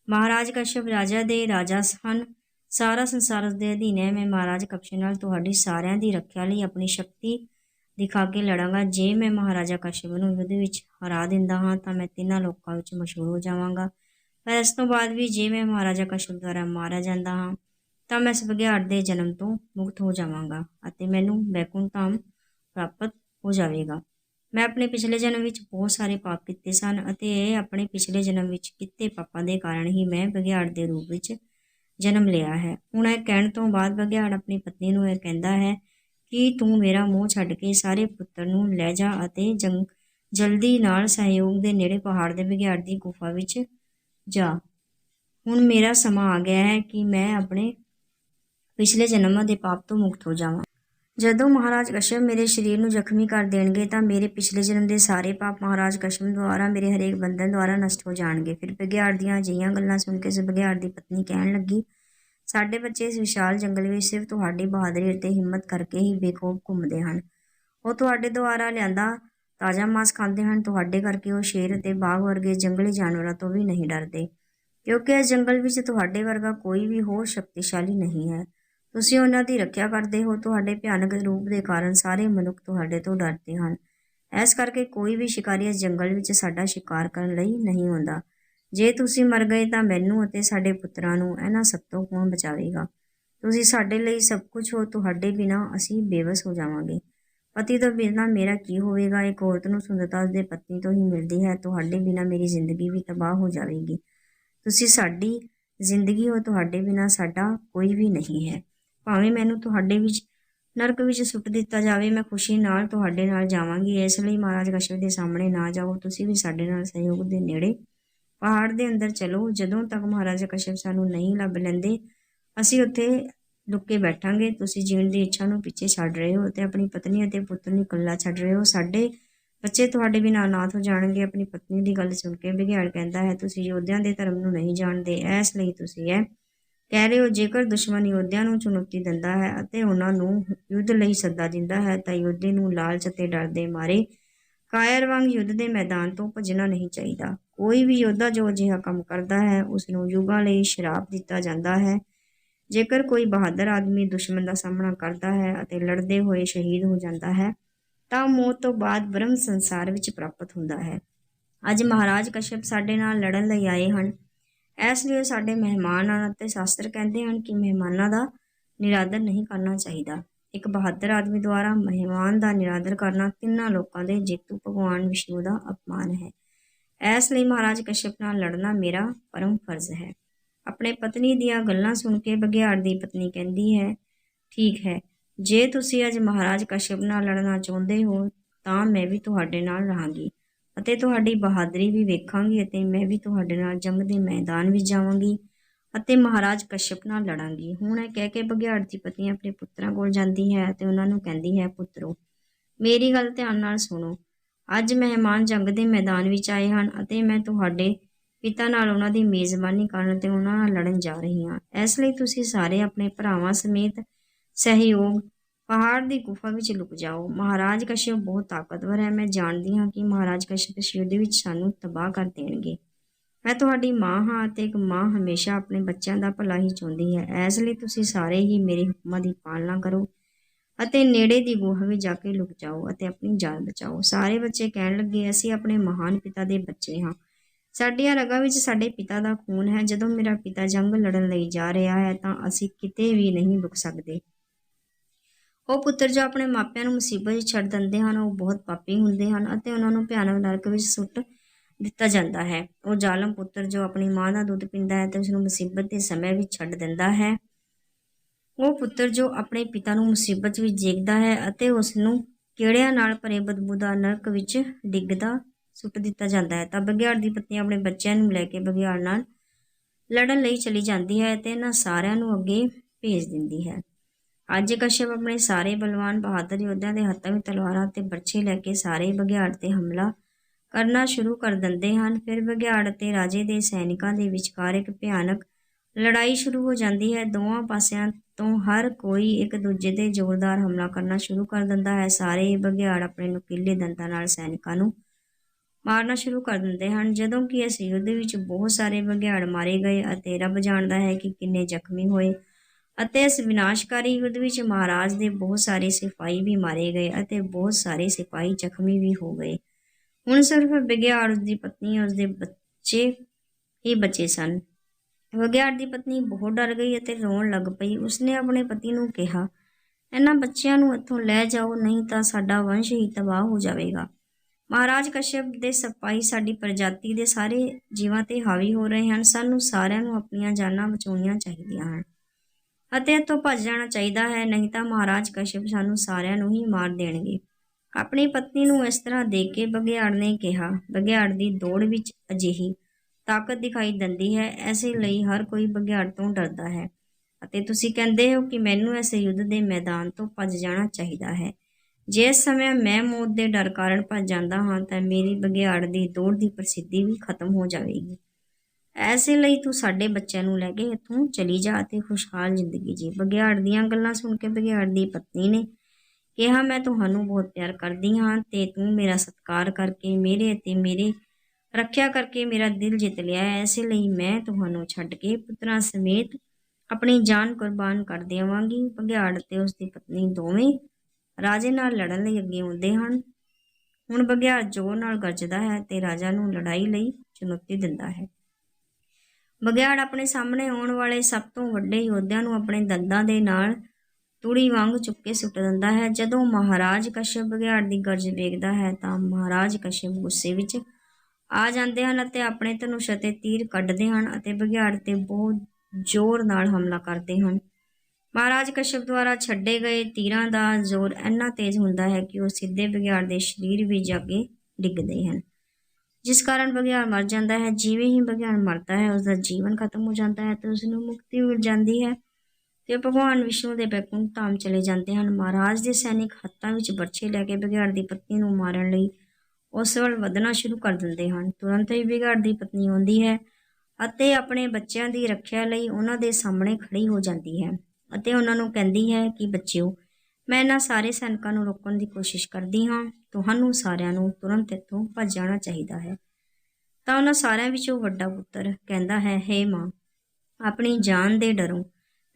ਮਹਾਰਾਜ ਕਸ਼ਯਪ ਰਾਜਾ ਦੇ ਰਾਜਾ ਹਨ ਸਾਰਾ ਸੰਸਾਰ ਉਸ ਦੇ ਅਧੀਨ ਹੈ ਮੈਂ ਮਹਾਰਾਜ ਕਸ਼ਯਪ ਨਾਲ ਤੁਹਾਡੀ ਸਾਰਿਆਂ ਦੀ ਰੱਖਿਆ ਲਈ ਆਪਣੀ ਸ਼ਕਤੀ ਦਿਖਾ ਕੇ ਲੜਾਂਗਾ। ਜੇ ਮੈਂ ਮਹਾਰਾਜਾ ਕਸ਼ਯਪ ਨੂੰ ਯੁੱਧ ਵਿੱਚ ਹਰਾ ਦਿੰਦਾ ਹਾਂ, ਤਾਂ ਮੈਂ ਤਿੰਨਾਂ ਲੋਕਾਂ ਵਿੱਚ ਮਸ਼ਹੂਰ ਹੋ ਜਾਵਾਂਗਾ। ਪਰ ਇਸ ਤੋਂ ਬਾਅਦ ਵੀ ਜੇ ਮੈਂ ਮਹਾਰਾਜਾ ਕਸ਼ਯਪ ਦੁਆਰਾ ਮਾਰਿਆ ਜਾਂਦਾ ਹਾਂ, ਤਾਂ ਮੈਂ ਇਸ ਦੇ ਜਨਮ ਤੋਂ ਮੁਕਤ ਹੋ ਜਾਵਾਂਗਾ ਅਤੇ ਮੈਨੂੰ ਬੈਕੁੰਠ ਧਾਮ ਪ੍ਰਾਪਤ ਹੋ ਜਾਵੇਗਾ। ਮੈਂ ਆਪਣੇ ਪਿਛਲੇ ਜਨਮ ਵਿੱਚ ਬਹੁਤ ਸਾਰੇ ਪਾਪ ਕੀਤੇ ਸਨ ਅਤੇ ਇਹ ਆਪਣੇ ਪਿਛਲੇ ਜਨਮ ਵਿੱਚ ਕੀਤੇ ਪਾਪਾਂ ਦੇ ਕਾਰਨ ਹੀ ਮੈਂ ਬਘਿਆੜ ਦੇ ਰੂਪ ਵਿੱਚ ਜਨਮ ਲਿਆ ਹੈ। ਹੁਣ ਇਹ ਕਹਿਣ ਤੋਂ ਬਾਅਦ ਬਘਿਆੜ ਆਪਣੀ ਪਤਨੀ ਨੂੰ ਇਹ ਕਹਿੰਦਾ ਹੈ ਕਿ ਤੂੰ ਮੇਰਾ ਮੂੰਹ ਛੱਡ ਕੇ ਸਾਰੇ ਪੁੱਤਰ ਨੂੰ ਲੈ ਜਾ ਅਤੇ ਜੰਗ, ਜਲਦੀ ਨਾਲ ਸਹਿਯੋਗ ਦੇ ਨੇੜੇ ਪਹਾੜ ਦੇ ਬਘਿਆੜ ਦੀ ਗੁਫਾ ਵਿੱਚ ਜਾ। ਹੁਣ ਮੇਰਾ ਸਮਾਂ ਆ ਗਿਆ ਹੈ ਕਿ ਮੈਂ ਆਪਣੇ ਪਿਛਲੇ ਜਨਮਾਂ ਦੇ ਪਾਪ ਤੋਂ ਮੁਕਤ ਹੋ ਜਾਵਾਂ। ਜਦੋਂ ਮਹਾਰਾਜ ਕਸ਼ਯਪ ਮੇਰੇ ਸਰੀਰ ਨੂੰ ਜ਼ਖਮੀ ਕਰ ਦੇਣਗੇ ਤਾਂ ਮੇਰੇ ਪਿਛਲੇ ਜਨਮ ਦੇ ਸਾਰੇ ਪਾਪ ਮਹਾਰਾਜ ਕਸ਼ਯਪ ਦੁਆਰਾ ਮੇਰੇ ਹਰੇਕ ਬੰਧਨ ਦੁਆਰਾ ਨਸ਼ਟ ਹੋ ਜਾਣਗੇ। ਫਿਰ ਬਘਿਆੜ ਦੀਆਂ ਅਜਿਹੀਆਂ ਗੱਲਾਂ ਸੁਣ ਕੇ ਉਸ ਦੀ ਪਤਨੀ ਕਹਿਣ ਲੱਗੀ, ਸਾਡੇ ਬੱਚੇ ਇਸ ਵਿਸ਼ਾਲ ਜੰਗਲ ਵਿੱਚ ਸਿਰਫ ਤੁਹਾਡੀ ਬਹਾਦਰੀ ਅਤੇ ਹਿੰਮਤ ਕਰਕੇ ਹੀ ਬੇਖੌਫ ਘੁੰਮਦੇ ਹਨ। ਉਹ ਤੁਹਾਡੇ ਦੁਆਰਾ ਲਿਆਂਦਾ ਤਾਜ਼ਾ ਮਾਸ ਖਾਂਦੇ ਹਨ। ਤੁਹਾਡੇ ਕਰਕੇ ਉਹ ਸ਼ੇਰ ਅਤੇ ਬਾਗ ਵਰਗੇ ਜੰਗਲੀ ਜਾਨਵਰਾਂ ਤੋਂ ਵੀ ਨਹੀਂ ਡਰਦੇ, ਕਿਉਂਕਿ ਇਸ ਜੰਗਲ ਵਿੱਚ ਤੁਹਾਡੇ ਵਰਗਾ ਕੋਈ ਵੀ ਹੋਰ ਸ਼ਕਤੀਸ਼ਾਲੀ ਨਹੀਂ ਹੈ। ਤੁਸੀਂ ਉਹਨਾਂ ਦੀ ਰੱਖਿਆ ਕਰਦੇ ਹੋ, ਤੁਹਾਡੇ ਭਿਆਨਕ ਰੂਪ ਦੇ ਕਾਰਨ ਸਾਰੇ ਮਨੁੱਖ ਤੁਹਾਡੇ ਤੋਂ ਡਰਦੇ ਹਨ। ਇਸ ਕਰਕੇ ਕੋਈ ਵੀ ਸ਼ਿਕਾਰੀ ਇਸ ਜੰਗਲ ਵਿੱਚ ਸਾਡਾ ਸ਼ਿਕਾਰ ਕਰਨ ਲਈ ਨਹੀਂ ਹੁੰਦਾ ਜੇ ਤੁਸੀਂ ਮਰ ਗਏ ਤਾਂ ਮੈਨੂੰ ਅਤੇ ਸਾਡੇ ਪੁੱਤਰਾਂ ਨੂੰ ਇਹਨਾਂ ਸਭ ਤੋਂ ਕੌਣ ਬਚਾਵੇਗਾ? ਤੁਸੀਂ ਸਾਡੇ ਲਈ ਸਭ ਕੁਝ ਹੋ, ਤੁਹਾਡੇ ਬਿਨਾਂ ਅਸੀਂ ਬੇਵਸ ਹੋ ਜਾਵਾਂਗੇ। ਪਤੀ ਤੋਂ ਬਿਨਾਂ ਮੇਰਾ ਕੀ ਹੋਵੇਗਾ? ਇੱਕ ਔਰਤ ਨੂੰ ਸੁੰਦਰਤਾ ਉਸਦੇ ਪਤੀ ਤੋਂ ਹੀ ਮਿਲਦੀ ਹੈ, ਤੁਹਾਡੇ ਬਿਨਾਂ ਮੇਰੀ ਜ਼ਿੰਦਗੀ ਵੀ ਤਬਾਹ ਹੋ ਜਾਵੇਗੀ। ਤੁਸੀਂ ਸਾਡੀ ਜ਼ਿੰਦਗੀ ਹੋ, ਤੁਹਾਡੇ ਬਿਨਾਂ ਸਾਡਾ ਕੋਈ ਵੀ ਨਹੀਂ ਹੈ। ਭਾਵੇਂ ਮੈਨੂੰ ਤੁਹਾਡੇ ਵਿੱਚ, ਨਰਕ ਵਿੱਚ ਸੁੱਟ ਦਿੱਤਾ ਜਾਵੇ, ਮੈਂ ਖੁਸ਼ੀ ਨਾਲ ਤੁਹਾਡੇ ਨਾਲ ਜਾਵਾਂਗੀ। ਇਸ ਲਈ ਮਹਾਰਾਜ ਕਸ਼ਯਪ ਦੇ ਸਾਹਮਣੇ ਨਾ ਜਾਓ, ਤੁਸੀਂ ਵੀ ਸਾਡੇ ਨਾਲ ਸਹਿਯੋਗ ਦੇ ਨੇੜੇ ਪਹਾੜ ਦੇ ਅੰਦਰ ਚਲੋ। ਜਦੋਂ ਤੱਕ ਮਹਾਰਾਜ ਕਸ਼ਯਪ ਸਾਨੂੰ ਨਹੀਂ ਲੱਭ ਲੈਂਦੇ, ਅਸੀਂ ਉੱਥੇ ਲੁੱਕੇ ਬੈਠਾਂਗੇ। ਤੁਸੀਂ ਜੀਣ ਦੀ ਇੱਛਾ ਨੂੰ ਪਿੱਛੇ ਛੱਡ ਰਹੇ ਹੋ ਤੇ ਆਪਣੀ ਪਤਨੀ ਅਤੇ ਪੁੱਤਰ ਨੂੰ ਇਕੱਲਾ ਛੱਡ ਰਹੇ ਹੋ। ਸਾਡੇ ਬੱਚੇ ਤੁਹਾਡੇ ਬਿਨਾਂ ਅਨਾਥ ਹੋ ਜਾਣਗੇ। ਆਪਣੀ ਪਤਨੀ ਦੀ ਗੱਲ ਸੁਣ ਕੇ ਬਿਗਿਆੜ ਕਹਿੰਦਾ ਹੈ, ਤੁਸੀਂ ਯੋਧਿਆਂ ਦੇ ਧਰਮ ਨੂੰ ਨਹੀਂ ਜਾਣਦੇ। ਇਸ ਲਈ ਤੁਸੀਂ ਇਹ ਕਹਿ ਰਹੇ ਹੋ, ਜੇਕਰ ਦੁਸ਼ਮਣ ਯੋਧਿਆਂ ਨੂੰ ਚੁਣੌਤੀ ਦਿੰਦਾ ਹੈ ਅਤੇ ਉਹਨਾਂ ਨੂੰ ਯੁੱਧ ਲਈ ਸੱਦਾ ਦਿੰਦਾ ਹੈ, ਤਾਂ ਯੋਧੇ ਨੂੰ ਲਾਲਚ ਅਤੇ ਡਰ ਦੇ ਮਾਰੇ ਕਾਇਰ ਵਾਂਗ ਯੁੱਧ ਦੇ ਮੈਦਾਨ ਤੋਂ ਭੱਜਣਾ ਨਹੀਂ ਚਾਹੀਦਾ। ਕੋਈ ਵੀ ਯੋਧਾ ਜੋ ਅਜਿਹਾ ਕੰਮ ਕਰਦਾ ਹੈ ਉਸ ਨੂੰ ਯੁਗਾਂ ਲਈ ਸ਼ਰਾਪ ਦਿੱਤਾ ਜਾਂਦਾ ਹੈ। ਜੇਕਰ ਕੋਈ ਬਹਾਦਰ ਆਦਮੀ ਦੁਸ਼ਮਣ ਦਾ ਸਾਹਮਣਾ ਕਰਦਾ ਹੈ ਅਤੇ ਲੜਦੇ ਹੋਏ ਸ਼ਹੀਦ ਹੋ ਜਾਂਦਾ ਹੈ, ਤਾਂ ਮੌਤ ਤੋਂ ਬਾਅਦ ਬ੍ਰਹਮ ਸੰਸਾਰ ਵਿੱਚ ਪ੍ਰਾਪਤ ਹੁੰਦਾ ਹੈ। ਅੱਜ ਮਹਾਰਾਜ ਕਸ਼ਯਪ ਸਾਡੇ ਨਾਲ ਲੜਨ ਲਈ ਆਏ ਹਨ। ਇਸ ਲਈ ਉਹ ਸਾਡੇ ਮਹਿਮਾਨ ਹਨ ਅਤੇ ਸ਼ਾਸਤਰ ਕਹਿੰਦੇ ਹਨ ਕਿ ਮਹਿਮਾਨਾਂ ਦਾ ਨਿਰਾਦਰ ਨਹੀਂ ਕਰਨਾ ਚਾਹੀਦਾ। ਇੱਕ ਬਹਾਦਰ ਆਦਮੀ ਦੁਆਰਾ ਮਹਿਮਾਨ ਦਾ ਨਿਰਾਦਰ ਕਰਨਾ ਤਿੰਨਾਂ ਲੋਕਾਂ ਦੇ ਜੇਤੂ ਭਗਵਾਨ ਵਿਸ਼ਨੂੰ ਦਾ ਅਪਮਾਨ ਹੈ। ਇਸ ਲਈ ਮਹਾਰਾਜ ਕਸ਼ਿਪ ਨਾਲ ਲੜਨਾ ਮੇਰਾ ਪਰਮ ਫਰਜ਼ ਹੈ। ਆਪਣੇ ਪਤਨੀ ਦੀਆਂ ਗੱਲਾਂ ਸੁਣ ਕੇ ਬਘਿਆੜ ਦੀ ਪਤਨੀ ਕਹਿੰਦੀ ਹੈ, ਠੀਕ ਹੈ, ਜੇ ਤੁਸੀਂ ਅੱਜ ਮਹਾਰਾਜ ਕਸ਼ਿਪ ਨਾਲ ਲੜਨਾ ਚਾਹੁੰਦੇ ਹੋ, ਤਾਂ ਮੈਂ ਵੀ ਤੁਹਾਡੇ ਨਾਲ ਰਹਾਂਗੀ। ਅਤੇ ਤੁਹਾਡੀ ਬਹਾਦਰੀ ਵੀ ਵੇਖਾਂਗੀ ਅਤੇ ਮੈਂ ਵੀ ਤੁਹਾਡੇ ਨਾਲ ਜੰਗ ਦੇ ਮੈਦਾਨ ਵਿੱਚ ਜਾਵਾਂਗੀ ਅਤੇ ਮਹਾਰਾਜ ਕਸ਼ਯਪ ਨਾਲ ਲੜਾਂਗੀ। ਹੁਣ ਇਹ ਕਹਿ ਕੇ ਬਘਿਆੜ ਦੀ ਪਤਨੀ ਆਪਣੇ ਪੁੱਤਰਾਂ ਕੋਲ ਜਾਂਦੀ ਹੈ ਅਤੇ ਉਹਨਾਂ ਨੂੰ ਕਹਿੰਦੀ ਹੈ, ਪੁੱਤਰੋ, ਮੇਰੀ ਗੱਲ ਧਿਆਨ ਨਾਲ ਸੁਣੋ। ਅੱਜ ਮਹਿਮਾਨ ਜੰਗ ਦੇ ਮੈਦਾਨ ਵਿੱਚ ਆਏ ਹਨ ਅਤੇ ਮੈਂ ਤੁਹਾਡੇ ਪਿਤਾ ਨਾਲ ਉਹਨਾਂ ਦੀ ਮੇਜ਼ਬਾਨੀ ਕਰਨ ਤੇ ਉਹਨਾਂ ਨਾਲ ਲੜਨ ਜਾ ਰਹੀ ਹਾਂ। ਇਸ ਲਈ ਤੁਸੀਂ ਸਾਰੇ ਆਪਣੇ ਭਰਾਵਾਂ ਸਮੇਤ ਸਹਿਯੋਗ ਪਹਾੜ ਦੀ ਗੁਫਾ ਵਿੱਚ ਲੁਕ ਜਾਓ। ਮਹਾਰਾਜ ਕਸ਼ਯਪ ਬਹੁਤ ਤਾਕਤਵਰ ਹੈ। ਮੈਂ ਜਾਣਦੀ ਹਾਂ ਕਿ ਮਹਾਰਾਜ ਕਸ਼ਯਪ ਇਸ ਯੁੱਧ ਵਿੱਚ ਸਾਨੂੰ ਤਬਾਹ ਕਰ ਦੇਣਗੇ। ਮੈਂ ਤੁਹਾਡੀ ਮਾਂ ਹਾਂ ਅਤੇ ਇੱਕ ਮਾਂ ਹਮੇਸ਼ਾ ਆਪਣੇ ਬੱਚਿਆਂ ਦਾ ਭਲਾ ਹੀ ਚਾਹੁੰਦੀ ਹੈ। ਇਸ ਲਈ ਤੁਸੀਂ ਸਾਰੇ ਹੀ ਮੇਰੇ ਹੁਕਮਾਂ ਦੀ ਪਾਲਣਾ ਕਰੋ ਅਤੇ ਨੇੜੇ ਦੀ ਗੁਫਾ ਵਿੱਚ ਜਾ ਕੇ ਲੁਕ ਜਾਓ ਅਤੇ ਆਪਣੀ ਜਾਨ ਬਚਾਓ। ਸਾਰੇ ਬੱਚੇ ਕਹਿਣ ਲੱਗੇ, ਅਸੀਂ ਆਪਣੇ ਮਹਾਨ ਪਿਤਾ ਦੇ ਬੱਚੇ ਹਾਂ। ਸਾਡੀਆਂ ਰਗਾਂ ਵਿੱਚ ਸਾਡੇ ਪਿਤਾ ਦਾ ਖੂਨ ਹੈ। ਜਦੋਂ ਮੇਰਾ ਪਿਤਾ ਜੰਗ ਲੜਨ ਲਈ ਜਾ ਰਿਹਾ ਹੈ ਤਾਂ ਅਸੀਂ ਕਿਤੇ ਵੀ ਨਹੀਂ ਰੁਕ ਸਕਦੇ। ਉਹ ਪੁੱਤਰ ਜੋ ਆਪਣੇ ਮਾਪਿਆਂ ਨੂੰ ਮੁਸੀਬਤ ਵਿੱਚ ਛੱਡ ਦਿੰਦੇ ਹਨ, ਉਹ ਬਹੁਤ ਪਾਪੀ ਹੁੰਦੇ ਹਨ ਅਤੇ ਉਹਨਾਂ ਨੂੰ ਭਿਆਨਕ ਨਰਕ ਵਿੱਚ ਸੁੱਟ ਦਿੱਤਾ ਜਾਂਦਾ ਹੈ। ਉਹ ਜ਼ਾਲਮ ਪੁੱਤਰ ਜੋ ਆਪਣੀ ਮਾਂ ਦਾ ਦੁੱਧ ਪੀਂਦਾ ਹੈ ਤੇ ਉਸ ਨੂੰ ਮੁਸੀਬਤ ਦੇ ਸਮੇਂ ਵਿੱਚ ਛੱਡ ਦਿੰਦਾ ਹੈ। ਉਹ ਪੁੱਤਰ ਜੋ ਆਪਣੇ ਪਿਤਾ ਨੂੰ ਮੁਸੀਬਤ ਵਿੱਚ ਜੇਕਦਾ ਹੈ ਅਤੇ ਉਸ ਨੂੰ ਕੀੜਿਆਂ ਨਾਲ ਭਰੇ ਬਦਬੂਦਾਰ ਨਰਕ ਵਿੱਚ ਡਿੱਗਦਾ ਸੁੱਟ ਦਿੱਤਾ ਜਾਂਦਾ ਹੈ। ਤਾਂ ਬਘਿਆੜ ਦੀ ਪਤਨੀ ਆਪਣੇ ਬੱਚਿਆਂ ਨੂੰ ਲੈ ਕੇ ਬਘਿਆੜ ਨਾਲ ਲੜਨ ਲਈ ਚਲੀ ਜਾਂਦੀ ਹੈ ਤੇ ਇਹਨਾਂ ਸਾਰਿਆਂ ਨੂੰ ਅੱਗੇ ਭੇਜ ਦਿੰਦੀ ਹੈ। ਅੱਜ ਕਸ਼ਯਪ ਆਪਣੇ ਸਾਰੇ ਬਲਵਾਨ ਬਹਾਦਰ ਯੋਧਿਆਂ ਦੇ ਹੱਥਾਂ ਵਿੱਚ ਤਲਵਾਰਾਂ ਤੇ ਬਰਛੇ ਲੈ ਕੇ ਸਾਰੇ ਬਘਿਆੜ ਤੇ ਹਮਲਾ ਕਰਨਾ ਸ਼ੁਰੂ ਕਰ ਦਿੰਦੇ ਹਨ। ਫਿਰ ਬਘਿਆੜ ਤੇ ਰਾਜੇ ਦੇ ਸੈਨਿਕਾਂ ਦੇ ਵਿਚਕਾਰ ਇੱਕ ਭਿਆਨਕ ਲੜਾਈ ਸ਼ੁਰੂ ਹੋ ਜਾਂਦੀ ਹੈ। ਦੋਵਾਂ ਪਾਸਿਆਂ ਤੋਂ ਹਰ ਕੋਈ ਇੱਕ ਦੂਜੇ ਤੇ ਜ਼ੋਰਦਾਰ ਹਮਲਾ ਕਰਨਾ ਸ਼ੁਰੂ ਕਰ ਦਿੰਦਾ ਹੈ। ਸਾਰੇ ਬਘਿਆੜ ਆਪਣੇ ਨੁਕੀਲੇ ਦੰਦਾਂ ਨਾਲ ਸੈਨਿਕਾਂ ਨੂੰ ਮਾਰਨਾ ਸ਼ੁਰੂ ਕਰ ਦਿੰਦੇ ਹਨ। ਜਦੋਂ ਕਿ ਇਸ ਯੁੱਧ ਵਿੱਚ ਬਹੁਤ ਸਾਰੇ ਬਘਿਆੜ ਮਾਰੇ ਗਏ ਅਤੇ ਰੱਬ ਜਾਣਦਾ ਹੈ ਕਿ ਕਿੰਨੇ ਜ਼ਖਮੀ ਹੋਏ। ਅਤੇ ਇਸ ਵਿਨਾਸ਼ਕਾਰੀ ਯੁੱਧ ਵਿੱਚ ਮਹਾਰਾਜ ਦੇ ਬਹੁਤ ਸਾਰੇ ਸਿਪਾਹੀ ਵੀ ਮਾਰੇ ਗਏ ਅਤੇ ਬਹੁਤ ਸਾਰੇ ਸਿਪਾਹੀ ਜ਼ਖਮੀ ਵੀ ਹੋ ਗਏ। ਹੁਣ ਸਿਰਫ ਬਘਿਆੜ ਉਸਦੀ ਪਤਨੀ ਅਤੇ ਉਸਦੇ ਬੱਚੇ ਹੀ ਬਚੇ ਸਨ। ਬਘਿਆੜ ਦੀ ਪਤਨੀ ਬਹੁਤ ਡਰ ਗਈ ਅਤੇ ਰੋਣ ਲੱਗ ਪਈ। ਉਸਨੇ ਆਪਣੇ ਪਤੀ ਨੂੰ ਕਿਹਾ, ਇਹਨਾਂ ਬੱਚਿਆਂ ਨੂੰ ਇੱਥੋਂ ਲੈ ਜਾਓ, ਨਹੀਂ ਤਾਂ ਸਾਡਾ ਵੰਸ਼ ਹੀ ਤਬਾਹ ਹੋ ਜਾਵੇਗਾ। ਮਹਾਰਾਜ ਕਸ਼ਯਪ ਦੇ ਸਿਪਾਹੀ ਸਾਡੀ ਪ੍ਰਜਾਤੀ ਦੇ ਸਾਰੇ ਜੀਵਾਂ ਤੇ ਹਾਵੀ ਹੋ ਰਹੇ ਹਨ। ਸਾਨੂੰ ਸਾਰਿਆਂ ਨੂੰ ਆਪਣੀਆਂ ਜਾਨਾਂ ਬਚਾਉਣੀਆਂ ਚਾਹੀਦੀਆਂ ਹਨ। ਅਤੇ ਇੱਥੋਂ ਭੱਜ ਜਾਣਾ ਚਾਹੀਦਾ ਹੈ, ਨਹੀਂ ਤਾਂ ਮਹਾਰਾਜ ਕਸ਼ਯਪ ਸਾਨੂੰ ਸਾਰਿਆਂ ਨੂੰ ਹੀ ਮਾਰ ਦੇਣਗੇ। ਆਪਣੀ ਪਤਨੀ ਨੂੰ ਇਸ ਤਰ੍ਹਾਂ ਦੇਖ ਕੇ ਬਘਿਆੜ ਨੇ ਕਿਹਾ, ਬਘਿਆੜ ਦੀ ਦੌੜ ਵਿੱਚ ਅਜਿਹੀ ਤਾਕਤ ਦਿਖਾਈ ਦਿੰਦੀ ਹੈ, ਐਸੇ ਲਈ ਹਰ ਕੋਈ ਬਘਿਆੜ ਤੋਂ ਡਰਦਾ ਹੈ। ਅਤੇ ਤੁਸੀਂ ਕਹਿੰਦੇ ਹੋ ਕਿ ਮੈਨੂੰ ਇਸ ਯੁੱਧ ਦੇ ਮੈਦਾਨ ਤੋਂ ਭੱਜ ਜਾਣਾ ਚਾਹੀਦਾ ਹੈ। ਜੇ ਇਸ ਸਮੇਂ ਮੈਂ ਮੌਤ ਦੇ ਡਰ ਕਾਰਨ ਭੱਜ ਜਾਂਦਾ ਹਾਂ, ਤਾਂ ਮੇਰੀ ਬਘਿਆੜ ਦੀ ਦੌੜ ਦੀ ਪ੍ਰਸਿੱਧੀ ਵੀ ਖਤਮ ਹੋ ਜਾਵੇਗੀ। ਐਸੇ ਲਈ ਤੂੰ ਸਾਡੇ ਬੱਚਿਆਂ ਨੂੰ ਲੈ ਕੇ ਇੱਥੋਂ ਚਲੀ ਜਾ ਅਤੇ ਖੁਸ਼ਹਾਲ ਜ਼ਿੰਦਗੀ ਜੀ। ਬਘਿਆੜ ਦੀਆਂ ਗੱਲਾਂ ਸੁਣ ਕੇ ਬਘਿਆੜ ਦੀ ਪਤਨੀ ਨੇ ਕਿਹਾ, ਮੈਂ ਤੁਹਾਨੂੰ ਬਹੁਤ ਪਿਆਰ ਕਰਦੀ ਹਾਂ ਤੇ ਤੂੰ ਮੇਰਾ ਸਤਿਕਾਰ ਕਰਕੇ ਮੇਰੇ ਅਤੇ ਮੇਰੇ ਰੱਖਿਆ ਕਰਕੇ ਮੇਰਾ ਦਿਲ ਜਿੱਤ ਲਿਆ ਹੈ। ਐਸੇ ਲਈ ਮੈਂ ਤੁਹਾਨੂੰ ਛੱਡ ਕੇ ਪੁੱਤਰਾਂ ਸਮੇਤ ਆਪਣੀ ਜਾਨ ਕੁਰਬਾਨ ਕਰ ਦੇਵਾਂਗੀ। ਬਘਿਆੜ ਤੇ ਉਸ ਦੀ ਪਤਨੀ ਦੋਵੇਂ ਰਾਜੇ ਨਾਲ ਲੜਨ ਲਈ ਅੱਗੇ ਆਉਂਦੇ ਹਨ। ਹੁਣ ਬਘਿਆੜ ਜ਼ੋਰ ਨਾਲ ਗਰਜਦਾ ਹੈ ਤੇ ਰਾਜਾ ਨੂੰ ਲੜਾਈ ਲਈ ਚੁਣੌਤੀ ਦਿੰਦਾ ਹੈ। ਬਘਿਆੜ ਆਪਣੇ ਸਾਹਮਣੇ ਆਉਣ ਵਾਲੇ ਸਭ ਤੋਂ ਵੱਡੇ ਯੋਧਿਆਂ ਨੂੰ ਆਪਣੇ ਦੰਦਾਂ ਦੇ ਨਾਲ ਤੂੜੀ ਵਾਂਗ ਚੁੱਕ ਕੇ ਸੁੱਟ ਦਿੰਦਾ ਹੈ। ਜਦੋਂ ਮਹਾਰਾਜ ਕਸ਼ਯਪ ਬਘਿਆੜ ਦੀ ਗਰਜ ਵੇਖਦਾ ਹੈ ਤਾਂ ਮਹਾਰਾਜ ਕਸ਼ਯਪ ਗੁੱਸੇ ਵਿੱਚ ਆ ਜਾਂਦੇ ਹਨ ਅਤੇ ਆਪਣੇ ਧਨੁਸ਼ ਅਤੇ ਤੀਰ ਕੱਢਦੇ ਹਨ ਅਤੇ ਬਘਿਆੜ ਤੇ ਬਹੁਤ ਜ਼ੋਰ ਨਾਲ ਹਮਲਾ ਕਰਦੇ ਹਨ। ਮਹਾਰਾਜ ਕਸ਼ਯਪ ਦੁਆਰਾ ਛੱਡੇ ਗਏ ਤੀਰਾਂ ਦਾ ਜ਼ੋਰ ਇੰਨਾ ਤੇਜ਼ ਹੁੰਦਾ ਹੈ ਕਿ ਉਹ ਸਿੱਧੇ ਬਘਿਆੜ ਦੇ ਸਰੀਰ ਵਿੱਚ ਜਾ ਕੇ ਡਿੱਗਦੇ ਹਨ। ਜਿਸ ਕਾਰਨ ਬਘਿਆੜ ਮਰ ਜਾਂਦਾ ਹੈ, ਜਿਵੇਂ ਹੀ ਬਘਿਆੜ ਮਰਦਾ ਹੈ ਉਸ ਦਾ ਜੀਵਨ ਖਤਮ ਹੋ ਜਾਂਦਾ ਹੈ ਤੇ ਉਸ ਨੂੰ ਮੁਕਤੀ ਮਿਲ ਜਾਂਦੀ ਹੈ ਤੇ ਭਗਵਾਨ ਵਿਸ਼ਨੂੰ ਦੇ ਬੈਕੁੰਠ ਧਾਮ ਚਲੇ ਜਾਂਦੇ ਹਨ। ਮਹਾਰਾਜ ਦੇ ਸੈਨਿਕ ਹੱਥਾਂ ਵਿੱਚ ਬਰਛੇ ਲੈ ਕੇ ਬਘਿਆੜ ਦੀ ਪਤਨੀ ਨੂੰ ਮਾਰਨ ਲਈ ਉਸ ਵੱਲ ਵਧਣਾ ਸ਼ੁਰੂ ਕਰ ਦਿੰਦੇ ਹਨ। ਤੁਰੰਤ ਹੀ ਬਘਿਆੜ ਦੀ ਪਤਨੀ ਆਉਂਦੀ ਹੈ ਅਤੇ ਆਪਣੇ ਬੱਚਿਆਂ ਦੀ ਰੱਖਿਆ ਲਈ ਉਹਨਾਂ ਦੇ ਸਾਹਮਣੇ ਖੜੀ ਹੋ ਜਾਂਦੀ ਹੈ ਅਤੇ ਉਹਨਾਂ ਨੂੰ ਕਹਿੰਦੀ ਹੈ ਕਿ ਬੱਚਿਓ ਮੈਂ ਇਹਨਾਂ ਸਾਰੇ ਸੈਨਿਕਾਂ ਨੂੰ ਰੋਕਣ ਦੀ ਕੋਸ਼ਿਸ਼ ਕਰਦੀ ਹਾਂ। ਤੁਹਾਨੂੰ ਸਾਰਿਆਂ ਨੂੰ ਤੁਰੰਤ ਇੱਥੋਂ ਭੱਜ ਜਾਣਾ ਚਾਹੀਦਾ ਹੈ। ਤਾਂ ਉਹਨਾਂ ਸਾਰਿਆਂ ਵਿੱਚੋਂ ਵੱਡਾ ਪੁੱਤਰ ਕਹਿੰਦਾ ਹੈ, ਹੇ ਮਾਂ, ਆਪਣੀ ਜਾਨ ਦੇ ਡਰੋਂ,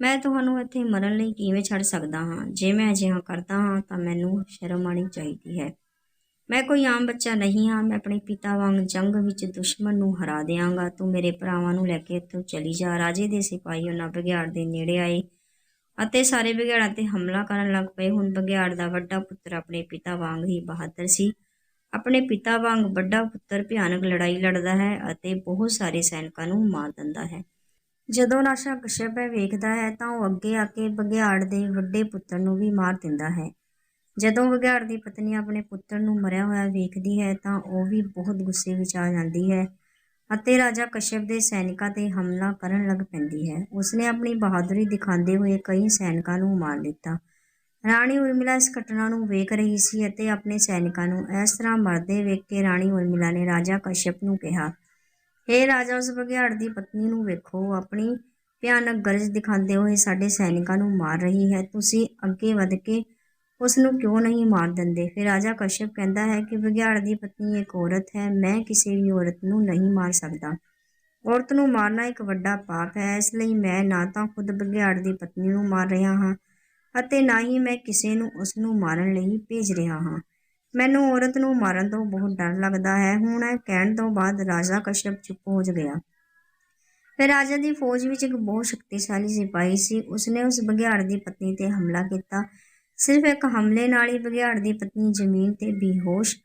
ਮੈਂ ਤੁਹਾਨੂੰ ਇੱਥੇ ਮਰਨ ਲਈ ਕਿਵੇਂ ਛੱਡ ਸਕਦਾ ਹਾਂ? ਜੇ ਮੈਂ ਅਜਿਹਾ ਕਰਦਾ ਹਾਂ ਤਾਂ ਮੈਨੂੰ ਸ਼ਰਮ ਆਣੀ ਚਾਹੀਦੀ ਹੈ। ਮੈਂ ਕੋਈ ਆਮ ਬੱਚਾ ਨਹੀਂ ਹਾਂ, ਮੈਂ ਆਪਣੇ ਪਿਤਾ ਵਾਂਗ ਜੰਗ ਵਿੱਚ ਦੁਸ਼ਮਣ ਨੂੰ ਹਰਾ ਦੇਵਾਂਗਾ ਤੂੰ ਮੇਰੇ ਭਰਾਵਾਂ ਨੂੰ ਲੈ ਕੇ ਇੱਥੋਂ ਚਲੀ ਜਾ। ਰਾਜੇ ਦੇ ਸਿਪਾਹੀ ਉਹਨਾਂ ਬਗਿਆੜ ਦੇ ਨੇੜੇ ਆਏ। ਅਤੇ ਸਾਰੇ ਬਘਿਆੜਾਂ ਤੇ ਹਮਲਾ ਕਰਨ ਲੱਗ ਪਏ। ਹੁਣ ਬਘਿਆੜ ਦਾ ਵੱਡਾ ਪੁੱਤਰ ਆਪਣੇ ਪਿਤਾ ਵਾਂਗ ਹੀ ਬਹਾਦਰ ਸੀ। ਆਪਣੇ ਪਿਤਾ ਵਾਂਗ ਵੱਡਾ ਪੁੱਤਰ ਭਿਆਨਕ ਲੜਾਈ ਲੜਦਾ ਹੈ ਅਤੇ ਬਹੁਤ ਸਾਰੇ ਸੈਨਿਕਾਂ ਨੂੰ ਮਾਰ ਦਿੰਦਾ ਹੈ। ਜਦੋਂ ਨਾਸ਼ਾ ਕਸ਼ਯਪ ਵੇਖਦਾ ਹੈ, ਤਾਂ ਉਹ ਅੱਗੇ ਆ ਕੇ ਬਘਿਆੜ ਦੇ ਵੱਡੇ ਪੁੱਤਰ ਨੂੰ ਵੀ ਮਾਰ ਦਿੰਦਾ ਹੈ। ਜਦੋਂ ਬਘਿਆੜ ਦੀ ਪਤਨੀ ਆਪਣੇ ਪੁੱਤਰ ਨੂੰ ਮਰਿਆ ਹੋਇਆ ਵੇਖਦੀ ਹੈ, ਤਾਂ ਉਹ ਵੀ ਬਹੁਤ ਗੁੱਸੇ ਵਿੱਚ ਆ ਜਾਂਦੀ ਹੈ। ਅਤੇ ਰਾਜਾ ਕਸ਼ਯਪ ਦੇ ਸੈਨਿਕਾਂ ਤੇ ਹਮਲਾ ਕਰਨ ਲੱਗ ਪੈਂਦੀ ਹੈ। ਉਸਨੇ ਆਪਣੀ ਬਹਾਦਰੀ ਦਿਖਾਉਂਦੇ ਹੋਏ ਕਈ ਸੈਨਿਕਾਂ ਨੂੰ ਮਾਰ ਦਿੱਤਾ। ਰਾਣੀ ਉਰਮਿਲਾ ਇਸ ਘਟਨਾ ਨੂੰ ਵੇਖ ਰਹੀ ਸੀ ਅਤੇ ਆਪਣੇ ਸੈਨਿਕਾਂ ਨੂੰ ਇਸ ਤਰ੍ਹਾਂ ਮਰਦੇ ਵੇਖ ਕੇ ਰਾਣੀ ਉਰਮਿਲਾ ਨੇ ਰਾਜਾ ਕਸ਼ਯਪ ਨੂੰ ਕਿਹਾ, ਹੇ ਰਾਜਾ, ਉਸ ਬਘਿਆੜ ਦੀ ਪਤਨੀ ਨੂੰ ਵੇਖੋ। ਆਪਣੀ ਭਿਆਨਕ ਗਰਜ ਦਿਖਾਉਂਦੇ ਹੋਏ ਸਾਡੇ ਸੈਨਿਕਾਂ ਨੂੰ ਮਾਰ ਰਹੀ ਹੈ। ਤੁਸੀਂ ਅੱਗੇ ਵਧ ਕੇ ਉਸ ਨੂੰ ਕਿਉਂ ਨਹੀਂ ਮਾਰ ਦਿੰਦੇ? ਫਿਰ ਰਾਜਾ ਕਸ਼ਯਪ ਕਹਿੰਦਾ ਹੈ ਕਿ ਬਘਿਆੜ ਦੀ ਪਤਨੀ ਇੱਕ ਔਰਤ ਹੈ, ਮੈਂ ਕਿਸੇ ਵੀ ਔਰਤ ਨੂੰ ਨਹੀਂ ਮਾਰ ਸਕਦਾ। ਔਰਤ ਨੂੰ ਮਾਰਨਾ ਇੱਕ ਵੱਡਾ ਪਾਪ ਹੈ, ਇਸ ਲਈ ਮੈਂ ਨਾ ਤਾਂ ਖੁਦ ਵਿਗਿਆੜ ਦੀ ਪਤਨੀ ਨੂੰ ਮਾਰ ਰਿਹਾ ਹਾਂ ਅਤੇ ਨਾ ਹੀ ਮੈਂ ਕਿਸੇ ਨੂੰ ਉਸ ਨੂੰ ਮਾਰਨ ਲਈ ਭੇਜ ਰਿਹਾ ਹਾਂ। ਮੈਨੂੰ ਔਰਤ ਨੂੰ ਮਾਰਨ ਤੋਂ ਬਹੁਤ ਡਰ ਲੱਗਦਾ ਹੈ। ਹੁਣ ਇਹ ਕਹਿਣ ਤੋਂ ਬਾਅਦ ਰਾਜਾ ਕਸ਼ਪ ਚੁੱਪ ਹੋ ਗਿਆ। ਫਿਰ ਰਾਜਾ ਦੀ ਫੌਜ ਵਿੱਚ ਇੱਕ ਬਹੁਤ ਸ਼ਕਤੀਸ਼ਾਲੀ ਸਿਪਾਹੀ ਸੀ। ਉਸਨੇ ਉਸ ਬਘਿਆੜ ਦੀ ਪਤਨੀ ਤੇ ਹਮਲਾ ਕੀਤਾ ਸਿਰਫ ਇੱਕ ਹਮਲੇ ਨਾਲ ਹੀ ਬਘਿਆੜ ਦੀ ਪਤਨੀ ਜ਼ਮੀਨ ਤੇ ਬੇਹੋਸ਼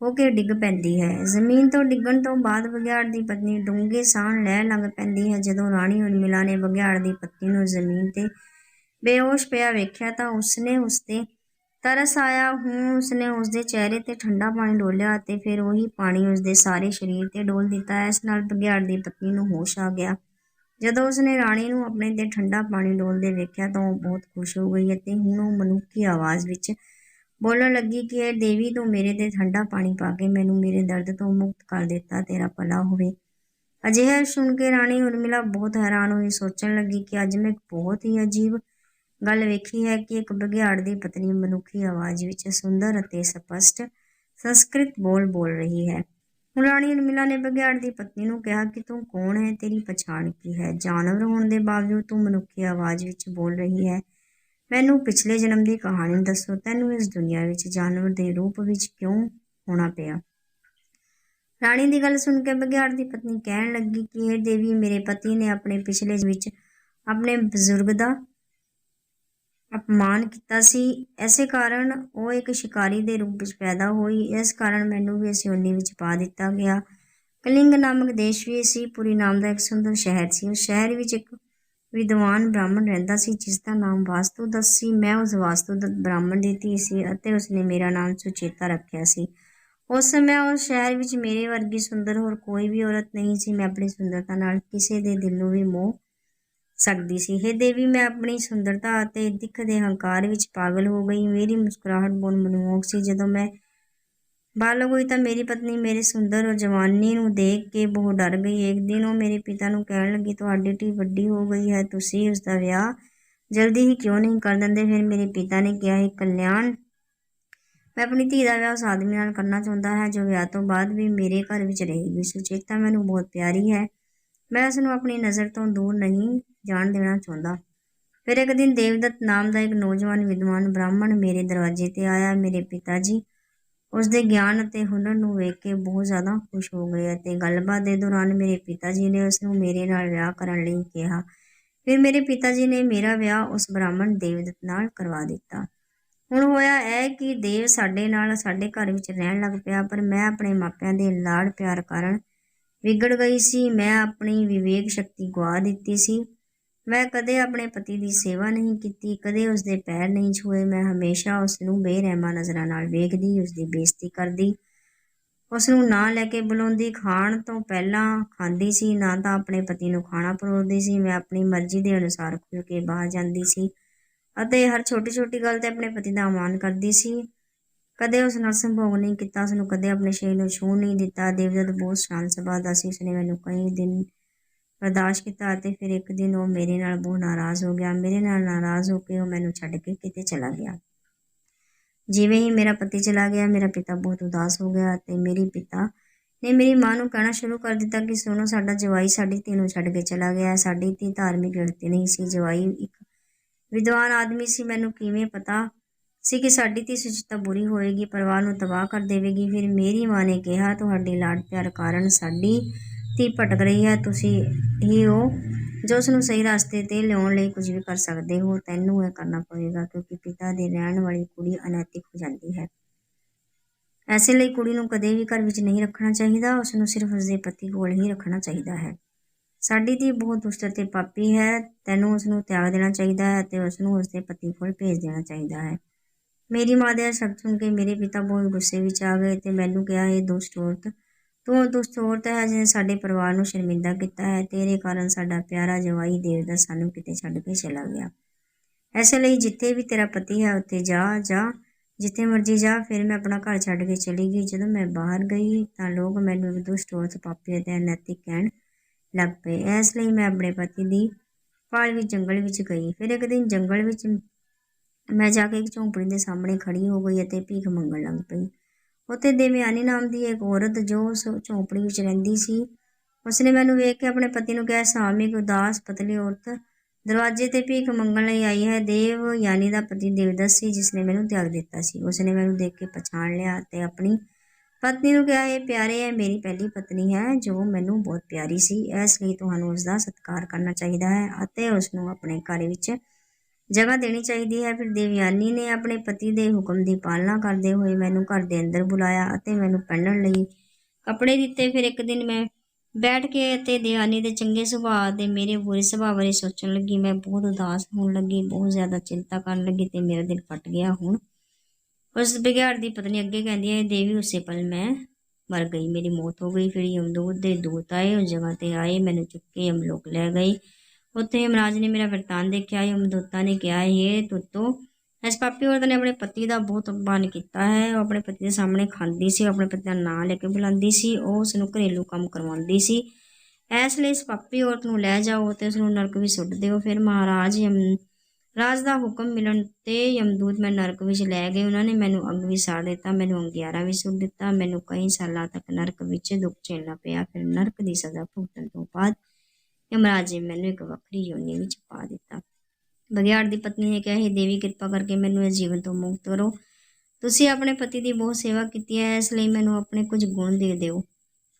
ਹੋ ਕੇ ਡਿੱਗ ਪੈਂਦੀ ਹੈ। ਜ਼ਮੀਨ ਤੋਂ ਡਿੱਗਣ ਤੋਂ ਬਾਅਦ ਬਘਿਆੜ ਦੀ ਪਤਨੀ ਡੂੰਘੇ ਸਾਹ ਲੈ ਲੱਗ ਪੈਂਦੀ ਹੈ। ਜਦੋਂ ਰਾਣੀ ਉਰਮਿਲਾ ਨੇ ਬਘਿਆੜ ਦੀ ਪਤਨੀ ਨੂੰ ਜ਼ਮੀਨ ਤੇ ਬੇਹੋਸ਼ ਪਿਆ ਵੇਖਿਆ ਤਾਂ ਉਸਨੇ ਉਸਤੇ ਤਰਸ ਆਇਆ ਹੁਣ ਉਸਨੇ ਉਸਦੇ ਚਿਹਰੇ ਤੇ ਠੰਡਾ ਪਾਣੀ ਡੋਲਿਆ ਅਤੇ ਫਿਰ ਉਹੀ ਪਾਣੀ ਉਸਦੇ ਸਾਰੇ ਸਰੀਰ ਤੇ ਡੋਲ ਦਿੱਤਾ। ਇਸ ਨਾਲ ਬਘਿਆੜ ਦੀ ਪਤਨੀ ਨੂੰ ਹੋਸ਼ ਆ ਗਿਆ। ਜਦੋਂ ਉਸਨੇ ਰਾਣੀ ਨੂੰ ਆਪਣੇ ਤੇ ਠੰਡਾ ਪਾਣੀ ਡੋਲਦੇ ਵੇਖਿਆ ਤਾਂ ਉਹ ਬਹੁਤ ਖੁਸ਼ ਹੋ ਗਈ ਅਤੇ ਹੁਣ ਉਹ ਮਨੁੱਖੀ ਆਵਾਜ਼ ਵਿੱਚ ਬੋਲਣ ਲੱਗੀ ਕਿ ਇਹ ਦੇਵੀ ਤੂੰ ਮੇਰੇ ਤੇ ਠੰਡਾ ਪਾਣੀ ਪਾ ਕੇ ਮੈਨੂੰ ਮੇਰੇ ਦਰਦ ਤੋਂ ਮੁਕਤ ਕਰ ਦਿੱਤਾ, ਤੇਰਾ ਭਲਾ ਹੋਵੇ। ਅਜਿਹਾ ਸੁਣ ਕੇ ਰਾਣੀ ਉਰਮਿਲਾ ਬਹੁਤ ਹੈਰਾਨ ਹੋਈ। ਸੋਚਣ ਲੱਗੀ ਕਿ ਅੱਜ ਮੈਂ ਇੱਕ ਬਹੁਤ ਹੀ ਅਜੀਬ ਗੱਲ ਵੇਖੀ ਹੈ ਕਿ ਇੱਕ ਬਘਿਆੜ ਦੀ ਪਤਨੀ ਮਨੁੱਖੀ ਆਵਾਜ਼ ਵਿੱਚ ਸੁੰਦਰ ਅਤੇ ਸਪਸ਼ਟ ਸੰਸਕ੍ਰਿਤ ਬੋਲ ਬੋਲ ਰਹੀ ਹੈ। ਹੁਣ ਰਾਣੀ ਉਰਮਿਲਾ ਨੇ ਬਘਿਆੜ ਦੀ ਪਤਨੀ ਨੂੰ ਕਿਹਾ ਕਿ ਤੂੰ ਕੌਣ ਹੈ? ਤੇਰੀ ਪਛਾਣ ਕੀ ਹੈ? ਜਾਨਵਰ ਹੋਣ ਦੇ ਬਾਵਜੂਦ ਤੂੰ ਮਨੁੱਖੀ ਆਵਾਜ਼ ਵਿੱਚ ਬੋਲ ਰਹੀ ਹੈ। ਮੈਨੂੰ ਪਿਛਲੇ ਜਨਮ ਦੀ ਕਹਾਣੀ ਦੱਸੋ। ਤੈਨੂੰ ਇਸ ਦੁਨੀਆ ਵਿੱਚ ਜਾਨਵਰ ਦੇ ਰੂਪ ਵਿੱਚ ਕਿਉਂ ਹੋਣਾ ਪਿਆ? ਰਾਣੀ ਦੀ ਗੱਲ ਸੁਣ ਕੇ ਬਘਿਆੜ ਦੀ ਪਤਨੀ ਕਹਿਣ ਲੱਗੀ ਕਿ ਇਹ ਦੇਵੀ ਮੇਰੇ ਪਤੀ ਨੇ ਆਪਣੇ ਪਿਛਲੇ ਵਿੱਚ ਆਪਣੇ ਬਜ਼ੁਰਗ ਦਾ ਅਪਮਾਨ ਕੀਤਾ ਸੀ। ਐਸੇ ਕਾਰਨ ਉਹ ਇੱਕ ਸ਼ਿਕਾਰੀ ਦੇ ਰੂਪ ਵਿੱਚ ਪੈਦਾ ਹੋਈ। ਇਸ ਕਾਰਨ ਮੈਨੂੰ ਵੀ ਇਸ ਯੋਨੀ ਵਿੱਚ ਪਾ ਦਿੱਤਾ ਗਿਆ। ਕਲਿੰਗ ਨਾਮਕ ਦੇਸ਼ ਵੀ ਸੀ। ਪੁਰੀ ਨਾਮ ਦਾ ਇੱਕ ਸੁੰਦਰ ਸ਼ਹਿਰ ਸੀ। ਉਸ ਸ਼ਹਿਰ ਵਿੱਚ ਇੱਕ ਵਿਦਵਾਨ ਬ੍ਰਾਹਮਣ ਰਹਿੰਦਾ ਸੀ, ਜਿਸ ਦਾ ਨਾਮ ਵਾਸਤੂਦਤ ਸੀ। ਮੈਂ ਉਸ ਵਾਸਤੂਦਤ ਬ੍ਰਾਹਮਣ ਦੀ ਧੀ ਸੀ ਅਤੇ ਉਸਨੇ ਮੇਰਾ ਨਾਮ ਸੁਚੇਤਾ ਰੱਖਿਆ ਸੀ। ਉਸ ਸਮੇਂ ਉਸ ਸ਼ਹਿਰ ਵਿੱਚ ਮੇਰੇ ਵਰਗੀ ਸੁੰਦਰ ਹੋਰ ਕੋਈ ਵੀ ਔਰਤ ਨਹੀਂ ਸੀ। ਮੈਂ ਆਪਣੀ ਸੁੰਦਰਤਾ ਨਾਲ ਕਿਸੇ ਦੇ ਦਿਲ ਨੂੰ ਵੀ ਮੋਹ ਸਕਦੀ ਸੀ। ਹੇ ਦੇਵੀ, ਮੈਂ ਆਪਣੀ ਸੁੰਦਰਤਾ ਅਤੇ ਦਿੱਖ ਦੇ ਹੰਕਾਰ ਵਿੱਚ ਪਾਗਲ ਹੋ ਗਈ। ਮੇਰੀ ਮੁਸਕਰਾਹਟ ਬਹੁਤ ਮਨਮੋਹਕ ਸੀ। ਜਦੋਂ ਮੈਂ ਬਾਲਗ ਹੋਈ ਤਾਂ ਮੇਰੀ ਪਤਨੀ ਮੇਰੇ ਸੁੰਦਰ ਜਵਾਨੀ ਨੂੰ ਦੇਖ ਕੇ ਬਹੁਤ ਡਰ ਗਈ। ਇੱਕ ਦਿਨ ਉਹ ਮੇਰੇ ਪਿਤਾ ਨੂੰ ਕਹਿਣ ਲੱਗੀ, ਤੁਹਾਡੀ ਧੀ ਵੱਡੀ ਹੋ ਗਈ ਹੈ, ਤੁਸੀਂ ਉਸ ਦਾ ਵਿਆਹ ਜਲਦੀ ਹੀ ਕਿਉਂ ਨਹੀਂ ਕਰ ਦਿੰਦੇ? ਫਿਰ ਮੇਰੇ ਪਿਤਾ ਨੇ ਕਿਹਾ ਹੈ ਕਲਿਆਣ, ਮੈਂ ਆਪਣੀ ਧੀ ਦਾ ਵਿਆਹ ਉਸ ਆਦਮੀ ਨਾਲ ਕਰਨਾ ਚਾਹੁੰਦਾ ਹੈ, ਜੋ ਵਿਆਹ ਤੋਂ ਬਾਅਦ ਵੀ ਮੇਰੇ ਘਰ ਵਿੱਚ ਰਹੇਗੀ। ਸੁਚੇਤਾ ਮੈਨੂੰ ਬਹੁਤ ਪਿਆਰੀ ਹੈ। ਮੈਂ ਉਸ ਨੂੰ ਆਪਣੀ ਨਜ਼ਰ ਤੋਂ ਦੂਰ ਨਹੀਂ ਜਾਣ ਦੇਣਾ ਚਾਹੁੰਦਾ। ਫਿਰ ਇੱਕ ਦਿਨ ਦੇਵਦੱਤ ਨਾਮ ਦਾ ਇੱਕ ਨੌਜਵਾਨ ਵਿਦਵਾਨ ਬ੍ਰਾਹਮਣ ਮੇਰੇ ਦਰਵਾਜ਼ੇ ਤੇ ਆਇਆ, ਮੇਰੇ ਪਿਤਾ ਜੀ ਉਸ ਦੇ ਗਿਆਨ ਅਤੇ ਹੁਨਰ ਨੂੰ ਵੇਖ ਕੇ ਬਹੁਤ ਜ਼ਿਆਦਾ ਖੁਸ਼ ਹੋ ਗਏ ਅਤੇ ਗੱਲਬਾਤ ਦੇ ਦੌਰਾਨ ਮੇਰੇ ਪਿਤਾ ਜੀ ਨੇ ਉਸ ਨੂੰ ਮੇਰੇ ਨਾਲ ਵਿਆਹ ਕਰਨ ਲਈ ਕਿਹਾ। ਫਿਰ ਮੇਰੇ ਪਿਤਾ ਜੀ ਨੇ ਮੇਰਾ ਵਿਆਹ ਉਸ ਬ੍ਰਾਹਮਣ ਦੇਵਦੱਤ ਨਾਲ ਕਰਵਾ ਦਿੱਤਾ। ਹੁਣ ਹੋਇਆ ਇਹ ਕਿ ਦੇਵ ਸਾਡੇ ਨਾਲ ਸਾਡੇ ਘਰ ਵਿੱਚ ਰਹਿਣ ਲੱਗ ਪਿਆ, ਪਰ ਮੈਂ ਆਪਣੇ ਮਾਪਿਆਂ ਦੇ ਲਾਡ ਪਿਆਰ ਕਾਰਨ ਵਿਗੜ ਗਈ ਸੀ। ਮੈਂ ਆਪਣੀ ਵਿਵੇਕ ਸ਼ਕਤੀ ਗਵਾ ਦਿੱਤੀ ਸੀ। ਮੈਂ ਕਦੇ ਆਪਣੇ ਪਤੀ ਦੀ ਸੇਵਾ ਨਹੀਂ ਕੀਤੀ, ਕਦੇ ਉਸ ਦੇ ਪੈਰ ਨਹੀਂ ਛੂਏ। ਮੈਂ ਹਮੇਸ਼ਾ ਉਸ ਨੂੰ ਬੇਰਹਿਮਾ ਨਜ਼ਰਾਂ ਨਾਲ ਵੇਖਦੀ ਉਸ ਦੀ ਬੇਇੱਜ਼ਤੀ ਕਰਦੀ। ਉਸ ਨੂੰ ਨਾਂ ਲੈ ਕੇ ਬੁਲਾਉਂਦੀ। ਖਾਣ ਤੋਂ ਪਹਿਲਾਂ ਖਾਂਦੀ ਸੀ, ਨਾ ਤਾਂ ਆਪਣੇ ਪਤੀ ਨੂੰ ਖਾਣਾ ਪਰੋਸਦੀ ਸੀ। ਮੈਂ ਆਪਣੀ ਮਰਜ਼ੀ ਦੇ ਅਨੁਸਾਰ ਖੁੱਲ ਕੇ ਬਾਹਰ ਜਾਂਦੀ ਸੀ ਅਤੇ ਹਰ ਛੋਟੀ ਛੋਟੀ ਗੱਲ ਤੇ ਆਪਣੇ ਪਤੀ ਦਾ ਅਮਾਨ ਕਰਦੀ ਸੀ। ਕਦੇ ਉਸ ਨਾਲ ਸੰਭੋਗ ਨਹੀਂ ਕੀਤਾ, ਉਸ ਨੂੰ ਕਦੇ ਆਪਣੇ ਸ਼ਰੀਰ ਨੂੰ ਛੂਹ ਨਹੀਂ ਦਿੱਤਾ। ਦੇਵਦਤ ਬਹੁਤ ਸ਼ਾਂਤ ਸੁਭਾਅ ਦਾ ਸੀ, ਉਸਨੇ ਮੈਨੂੰ ਕਈ ਦਿਨ ਬਰਦਾਸ਼ਤ ਕੀਤਾ ਅਤੇ ਫਿਰ ਇੱਕ ਦਿਨ ਉਹ ਮੇਰੇ ਨਾਲ ਬਹੁਤ ਨਾਰਾਜ਼ ਹੋ ਗਿਆ। ਮੇਰੇ ਨਾਲ ਨਾਰਾਜ਼ ਹੋ ਕੇ ਉਹ ਮੈਨੂੰ ਛੱਡ ਕੇ ਕਿਤੇ ਚਲਾ ਗਿਆ। ਜਿਵੇਂ ਹੀ ਮੇਰਾ ਪਤੀ ਚਲਾ ਗਿਆ, ਮੇਰਾ ਪਿਤਾ ਬਹੁਤ ਉਦਾਸ ਹੋ ਗਿਆ ਅਤੇ ਮੇਰੀ ਪਿਤਾ ਨੇ ਮੇਰੀ ਮਾਂ ਨੂੰ ਕਹਿਣਾ ਸ਼ੁਰੂ ਕਰ ਦਿੱਤਾ ਕਿ ਸੁਣੋ, ਸਾਡਾ ਜਵਾਈ ਸਾਡੀ ਧੀ ਨੂੰ ਛੱਡ ਕੇ ਚਲਾ ਗਿਆ ਸਾਡੀ ਧੀ ਧਾਰਮਿਕ ਲੜਕੀ ਨਹੀਂ ਸੀ। ਜਵਾਈ ਇੱਕ ਵਿਦਵਾਨ ਆਦਮੀ ਸੀ। ਮੈਨੂੰ ਕਿਵੇਂ ਪਤਾ ਸੀ ਕਿ ਸਾਡੀ ਧੀ ਸੁਚਿਤਾ ਬੁਰੀ ਹੋਏਗੀ, ਪਰਿਵਾਰ ਨੂੰ ਤਬਾਹ ਕਰ ਦੇਵੇਗੀ। ਫਿਰ ਮੇਰੀ ਮਾਂ ਨੇ ਕਿਹਾ, ਤੁਹਾਡੇ ਲਾਡ ਪਿਆਰ ਕਾਰਨ ਸਾਡੀ ਧੀ ਭਟਕ ਰਹੀ ਹੈ। ਤੁਸੀਂ ਹੀ ਹੋ ਜੋ ਉਸ ਨੂੰ ਸਹੀ ਰਸਤੇ ਤੇ ਲਿਆਉਣ ਲਈ ਕੁਝ ਵੀ ਕਰ ਸਕਦੇ ਹੋ। ਤੈਨੂੰ ਇਹ ਕਰਨਾ ਪਵੇਗਾ ਕਿਉਂਕਿ ਪਿਤਾ ਦੇ ਰਹਿਣ ਵਾਲੀ ਕੁੜੀ ਅਨੈਤਿਕ ਹੋ ਜਾਂਦੀ ਹੈ। ਐਸੇ ਲਈ ਕੁੜੀ ਨੂੰ ਕਦੇ ਵੀ ਘਰ ਵਿੱਚ ਨਹੀਂ ਰੱਖਣਾ ਚਾਹੀਦਾ। ਉਸ ਨੂੰ ਸਿਰਫ ਉਸਦੇ ਪਤੀ ਕੋਲ ਹੀ ਰੱਖਣਾ ਚਾਹੀਦਾ ਹੈ। ਸਾਡੀ ਧੀ ਬਹੁਤ ਦੁਸ਼ਟ ਅਤੇ ਪਾਪੀ ਹੈ। ਤੈਨੂੰ ਉਸ ਨੂੰ ਤਿਆਗ ਦੇਣਾ ਚਾਹੀਦਾ ਹੈ ਅਤੇ ਉਸ ਨੂੰ ਉਸਦੇ ਪਤੀ ਕੋਲ ਭੇਜ ਦੇਣਾ ਚਾਹੀਦਾ ਹੈ। ਮੇਰੀ ਮਾਂ ਦੇ ਸ਼ਬਦ ਸੁਣ ਕੇ ਮੇਰੇ ਪਿਤਾ ਬਹੁਤ ਗੁੱਸੇ ਵਿੱਚ ਆ ਗਏ ਤੇ ਮੈਨੂੰ ਕਿਹਾ, ਇਹ ਦੁਸ਼ਟ ਔਰਤ, ਤੂੰ ਦੁਸ਼ਟ ਔਰਤ ਹੈ ਜਿਹਨੇ ਸਾਡੇ ਪਰਿਵਾਰ ਨੂੰ ਸ਼ਰਮਿੰਦਾ ਕੀਤਾ ਹੈ, ਤੇਰੇ ਕਾਰਨ ਸਾਡਾ ਪਿਆਰਾ ਜਵਾਈ ਦੇਵਦਾ ਸਾਨੂੰ ਕਿਤੇ ਛੱਡ ਕੇ ਚਲਾ ਗਿਆ। ਐਸੇ ਲਈ ਜਿੱਥੇ ਵੀ ਤੇਰਾ ਪਤੀ ਹੈ, ਉੱਥੇ ਜਾ ਜਾ, ਜਿੱਥੇ ਮਰਜ਼ੀ ਜਾ, ਫਿਰ ਮੈਂ ਆਪਣਾ ਘਰ ਛੱਡ ਕੇ ਚਲੀ ਗਈ। ਜਦੋਂ ਮੈਂ ਬਾਹਰ ਗਈ ਤਾਂ ਲੋਕ ਮੈਨੂੰ ਦੁਸ਼ਟ ਔਰਤ ਪਾਪੀ ਅਤੇ ਅਨੈਤਿਕ ਕਹਿਣ ਲੱਗ ਪਏ। ਇਸ ਲਈ ਮੈਂ ਆਪਣੇ ਪਤੀ ਦੀ ਭਾਲ ਵਿੱਚ ਜੰਗਲ ਵਿੱਚ ਗਈ। ਫਿਰ ਇੱਕ ਦਿਨ ਜੰਗਲ ਵਿੱਚ ਮੈਂ ਜਾ ਕੇ ਇੱਕ ਝੌਂਪੜੀ ਦੇ ਸਾਹਮਣੇ ਖੜੀ ਹੋ ਗਈ ਅਤੇ ਭੀਖ ਮੰਗਣ ਲੱਗ ਪਈ। ਉੱਥੇ ਦੇਵਿਆਨੀ ਨਾਮ ਦੀ ਇੱਕ ਔਰਤ ਜੋ ਉਸ ਝੌਂਪੜੀ ਵਿੱਚ ਰਹਿੰਦੀ ਸੀ, ਉਸਨੇ ਮੈਨੂੰ ਵੇਖ ਕੇ ਆਪਣੇ ਪਤੀ ਨੂੰ ਕਿਹਾ ਸਾਮੀ ਇੱਕ ਉਦਾਸ, ਪਤਲੀ ਔਰਤ, ਦਰਵਾਜ਼ੇ ਤੇ ਭੀਖ ਮੰਗਣ ਲਈ ਆਈ ਹੈ। ਦੇਵ ਯਾਨੀ ਦਾ ਪਤੀ ਦੇਵਦਸ ਸੀ ਜਿਸ ਨੇ ਮੈਨੂੰ ਤਿਆਗ ਦਿੱਤਾ ਸੀ। ਉਸਨੇ ਮੈਨੂੰ ਦੇਖ ਕੇ ਪਛਾਣ ਲਿਆ ਤੇ ਆਪਣੀ ਪਤਨੀ ਨੂੰ ਕਿਹਾ, ਇਹ ਪਿਆਰੇ ਹੈ ਮੇਰੀ ਪਹਿਲੀ ਪਤਨੀ ਹੈ, ਜੋ ਮੈਨੂੰ ਬਹੁਤ ਪਿਆਰੀ ਸੀ। ਇਸ ਲਈ ਤੁਹਾਨੂੰ ਉਸ ਦਾ ਸਤਿਕਾਰ ਕਰਨਾ ਚਾਹੀਦਾ ਹੈ ਅਤੇ ਉਸ ਨੂੰ ਆਪਣੇ ਘਰ ਵਿੱਚ ਜਗ੍ਹਾ ਦੇਣੀ ਚਾਹੀਦੀ ਹੈ। ਫਿਰ ਦੇਵਯਾਨੀ ਨੇ ਆਪਣੇ ਪਤੀ ਦੇ ਹੁਕਮ ਦੀ ਪਾਲਣਾ ਕਰਦੇ ਹੋਏ ਮੈਨੂੰ ਘਰ ਦੇ ਅੰਦਰ ਬੁਲਾਇਆ ਅਤੇ ਮੈਨੂੰ ਪਹਿਨਣ ਲਈ ਕੱਪੜੇ ਦਿੱਤੇ। ਫਿਰ ਇੱਕ ਦਿਨ ਮੈਂ ਬੈਠ ਕੇ ਅਤੇ ਦੇਵਯਾਨੀ ਦੇ ਚੰਗੇ ਸੁਭਾਅ ਦੇ ਮੇਰੇ ਬੁਰੇ ਸੁਭਾਅ ਬਾਰੇ ਸੋਚਣ ਲੱਗੀ। ਮੈਂ ਬਹੁਤ ਉਦਾਸ ਹੋਣ ਲੱਗੀ, ਬਹੁਤ ਜ਼ਿਆਦਾ ਚਿੰਤਾ ਕਰਨ ਲੱਗੀ ਤੇ ਮੇਰਾ ਦਿਲ ਫਟ ਗਿਆ ਹੁਣ। ਉਸ ਬਿਗਾੜ ਦੀ ਪਤਨੀ ਅੱਗੇ ਕਹਿੰਦੀ ਹੈ, ਦੇਵੀ, ਉਸੇ ਪਲ ਮੈਂ ਮਰ ਗਈ। ਮੇਰੀ ਮੌਤ ਹੋ ਗਈ। ਫਿਰ ਯਮਦੂਤ ਦੇ ਦੂਤ ਆਏ, ਉਸ ਜਗ੍ਹਾ ਤੇ ਆਏ। ਮੈਨੂੰ ਚੁੱਕ ਕੇ ਯਮਲੋਕ ਲੈ ਗਏ। ਉੱਥੇ ਯਮਰਾਜ ਨੇ ਮੇਰਾ ਵਰਤਾਨ ਦੇਖਿਆ ਯਮਦੂਤਾਂ ਨੇ ਕਿਹਾ ਇਹ ਤੁੱਤੋ, ਇਸ ਪਾਪੀ ਔਰਤ ਨੇ ਆਪਣੇ ਪਤੀ ਦਾ ਬਹੁਤ ਅਪਮਾਨ ਕੀਤਾ ਹੈ। ਉਹ ਆਪਣੇ ਪਤੀ ਦੇ ਸਾਹਮਣੇ ਖਾਂਦੀ ਸੀ ਆਪਣੇ ਪਤੀ ਦਾ ਨਾਂ ਲੈ ਕੇ ਬੁਲਾਉਂਦੀ ਸੀ, ਉਹ ਉਸ ਨੂੰ ਘਰੇਲੂ ਕੰਮ ਕਰਵਾਉਂਦੀ ਸੀ। ਇਸ ਲਈ ਇਸ ਪਾਪੀ ਔਰਤ ਨੂੰ ਲੈ ਜਾਓ ਤੇ ਉਸ ਨੂੰ ਨਰਕ ਵਿੱਚ ਸੁੱਟ ਦਿਓ। ਫਿਰ ਮਹਾਰਾਜ ਯਮ, ਰਾਜ ਦਾ ਹੁਕਮ ਮਿਲਣ ਤੇ ਯਮਦੂਤ ਮੈਂ ਨਰਕ ਵਿੱਚ ਲੈ ਗਏ। ਉਹਨਾਂ ਨੇ ਮੈਨੂੰ ਅੱਗ ਵਿੱਚ ਸਾੜ ਦਿੱਤਾ, ਮੈਨੂੰ ਅੰਗਿਆਰਾ ਵੀ ਸੁੱਟ ਦਿੱਤਾ। ਮੈਨੂੰ ਕਈ ਸਾਲਾਂ ਤੱਕ ਨਰਕ ਵਿੱਚ ਦੁੱਖ ਝੇਲਣਾ ਪਿਆ। ਫਿਰ ਨਰਕ ਦੀ ਸਜ਼ਾ ਭੁਗਤਣ ਤੋਂ ਬਾਅਦ ਯਮਰਾਜ ਨੇ ਮੈਨੂੰ ਇੱਕ ਵੱਖਰੀ ਯੋਨੀ ਵਿੱਚ ਪਾ ਦਿੱਤਾ। ਬਗਿਆੜ ਦੀ ਪਤਨੀ ਨੇ ਕਿਹਾ, ਹੈ ਦੇਵੀ, ਕਿਰਪਾ ਕਰਕੇ ਮੈਨੂੰ ਇਸ ਜੀਵਨ ਤੋਂ ਮੁਕਤ ਕਰੋ। ਤੁਸੀਂ ਆਪਣੇ ਪਤੀ ਦੀ ਬਹੁਤ ਸੇਵਾ ਕੀਤੀ ਹੈ, ਇਸ ਲਈ ਮੈਨੂੰ ਆਪਣੇ ਕੁਝ ਗੁਣ ਦੇ ਦਿਓ।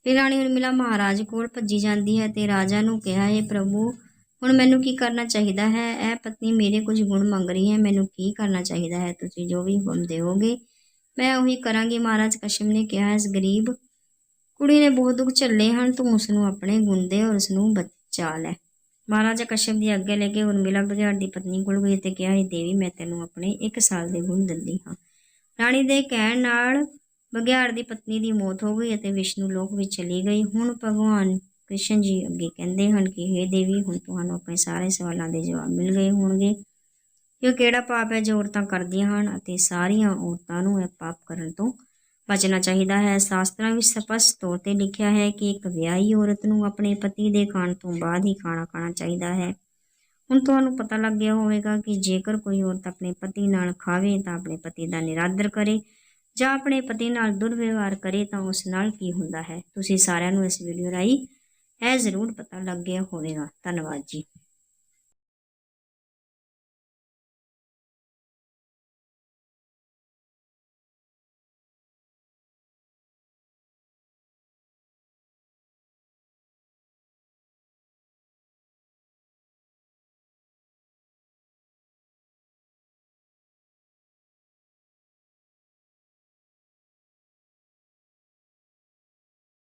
ਫਿਰ ਰਾਣੀ ਉਰਮਿਲਾ ਮਹਾਰਾਜ ਕੋਲ ਭੱਜੀ ਜਾਂਦੀ ਹੈ ਤੇ ਰਾਜਾ ਨੂੰ ਕਿਹਾ, ਹੈ ਪ੍ਰਭੂ, ਹੁਣ ਮੈਨੂੰ ਕੀ ਕਰਨਾ ਚਾਹੀਦਾ ਹੈ? ਇਹ ਪਤਨੀ ਮੇਰੇ ਕੁਝ ਗੁਣ ਮੰਗ ਰਹੀ ਹੈ, ਮੈਨੂੰ ਕੀ ਕਰਨਾ ਚਾਹੀਦਾ ਹੈ? ਤੁਸੀਂ ਜੋ ਵੀ ਹੁਕਮ ਦਿਓਗੇ, ਮੈਂ ਉਹੀ ਕਰਾਂਗੀ। ਮਹਾਰਾਜ ਕਸ਼ਮ ਨੇ ਕਿਹਾ, ਇਸ ਗਰੀਬ ਕੁੜੀ ਨੇ ਬਹੁਤ ਦੁੱਖ ਝੱਲੇ ਹਨ, ਤੂੰ ਉਸ ਨੂੰ ਆਪਣੇ ਗੁਣ ਦੇ ਔਰ ਉਸ ਨੂੰ ਚਾਲ ਹੈ। ਮਹਾਰਾਜਾ ਕਸ਼ਪ ਦੀ ਅੱਗੇ ਲੈ ਕੇ ਉਰਮਿਲਾ ਬਘਿਆੜ ਦੀ ਪਤਨੀ ਕੋਲ ਗਈ ਤੇ ਕਿਹਾ ਇਹ ਦੇਵੀ, ਮੈਂ ਤੈਨੂੰ ਆਪਣੇ 1 ਸਾਲ ਦੇ ਗੁਣ ਦਿੰਦੀ ਹਾਂ। ਰਾਣੀ ਦੇ ਕਹਿਣ ਨਾਲ ਬਘਿਆੜ ਦੀ ਪਤਨੀ ਦੀ ਮੌਤ ਹੋ ਗਈ ਅਤੇ ਵਿਸ਼ਨੂੰ ਲੋਕ ਵਿੱਚ ਚਲੀ ਗਈ। ਹੁਣ ਭਗਵਾਨ ਕ੍ਰਿਸ਼ਨ ਜੀ ਅੱਗੇ ਕਹਿੰਦੇ ਹਨ ਕਿ हे ਦੇਵੀ, ਹੁਣ ਤੁਹਾਨੂੰ ਆਪਣੇ ਸਾਰੇ ਸਵਾਲਾਂ ਦੇ ਜਵਾਬ ਮਿਲ ਗਏ ਹੋਣਗੇ। ਕਿ ਉਹ ਕਿਹੜਾ ਪਾਪ ਹੈ ਜੋ ਔਰਤਾਂ ਕਰਦੀਆਂ ਹਨ ਅਤੇ ਸਾਰੀਆਂ ਔਰਤਾਂ ਨੂੰ ਇਹ ਪਾਪ ਕਰਨ ਤੋਂ ਬਚਣਾ ਚਾਹੀਦਾ ਹੈ। ਸ਼ਾਸਤਰਾਂ ਵਿੱਚ ਸਪਸ਼ਟ ਤੌਰ ਤੇ ਲਿਖਿਆ ਹੈ ਕਿ ਇੱਕ ਵਿਆਹੀ ਔਰਤ ਨੂੰ ਆਪਣੇ ਪਤੀ ਦੇ ਖਾਣ ਤੋਂ ਬਾਅਦ ਹੀ ਖਾਣਾ ਖਾਣਾ ਚਾਹੀਦਾ ਹੈ। ਹੁਣ ਤੁਹਾਨੂੰ ਪਤਾ ਲੱਗ ਗਿਆ ਹੋਵੇਗਾ ਕਿ ਜੇਕਰ ਕੋਈ ਔਰਤ ਆਪਣੇ ਪਤੀ ਨਾਲ ਖਾਵੇ ਤਾਂ ਆਪਣੇ ਪਤੀ ਦਾ ਨਿਰਾਦਰ ਕਰੇ ਜਾਂ ਆਪਣੇ ਪਤੀ ਨਾਲ ਦੁਰਵਿਵਹਾਰ ਕਰੇ ਤਾਂ ਉਸ ਨਾਲ ਕੀ ਹੁੰਦਾ ਹੈ। ਤੁਸੀਂ ਸਾਰਿਆਂ ਨੂੰ ਇਸ ਵੀਡੀਓ ਰਾਹੀਂ ਇਹ ਜ਼ਰੂਰ ਪਤਾ ਲੱਗ ਗਿਆ ਹੋਵੇਗਾ। ਧੰਨਵਾਦ ਜੀ।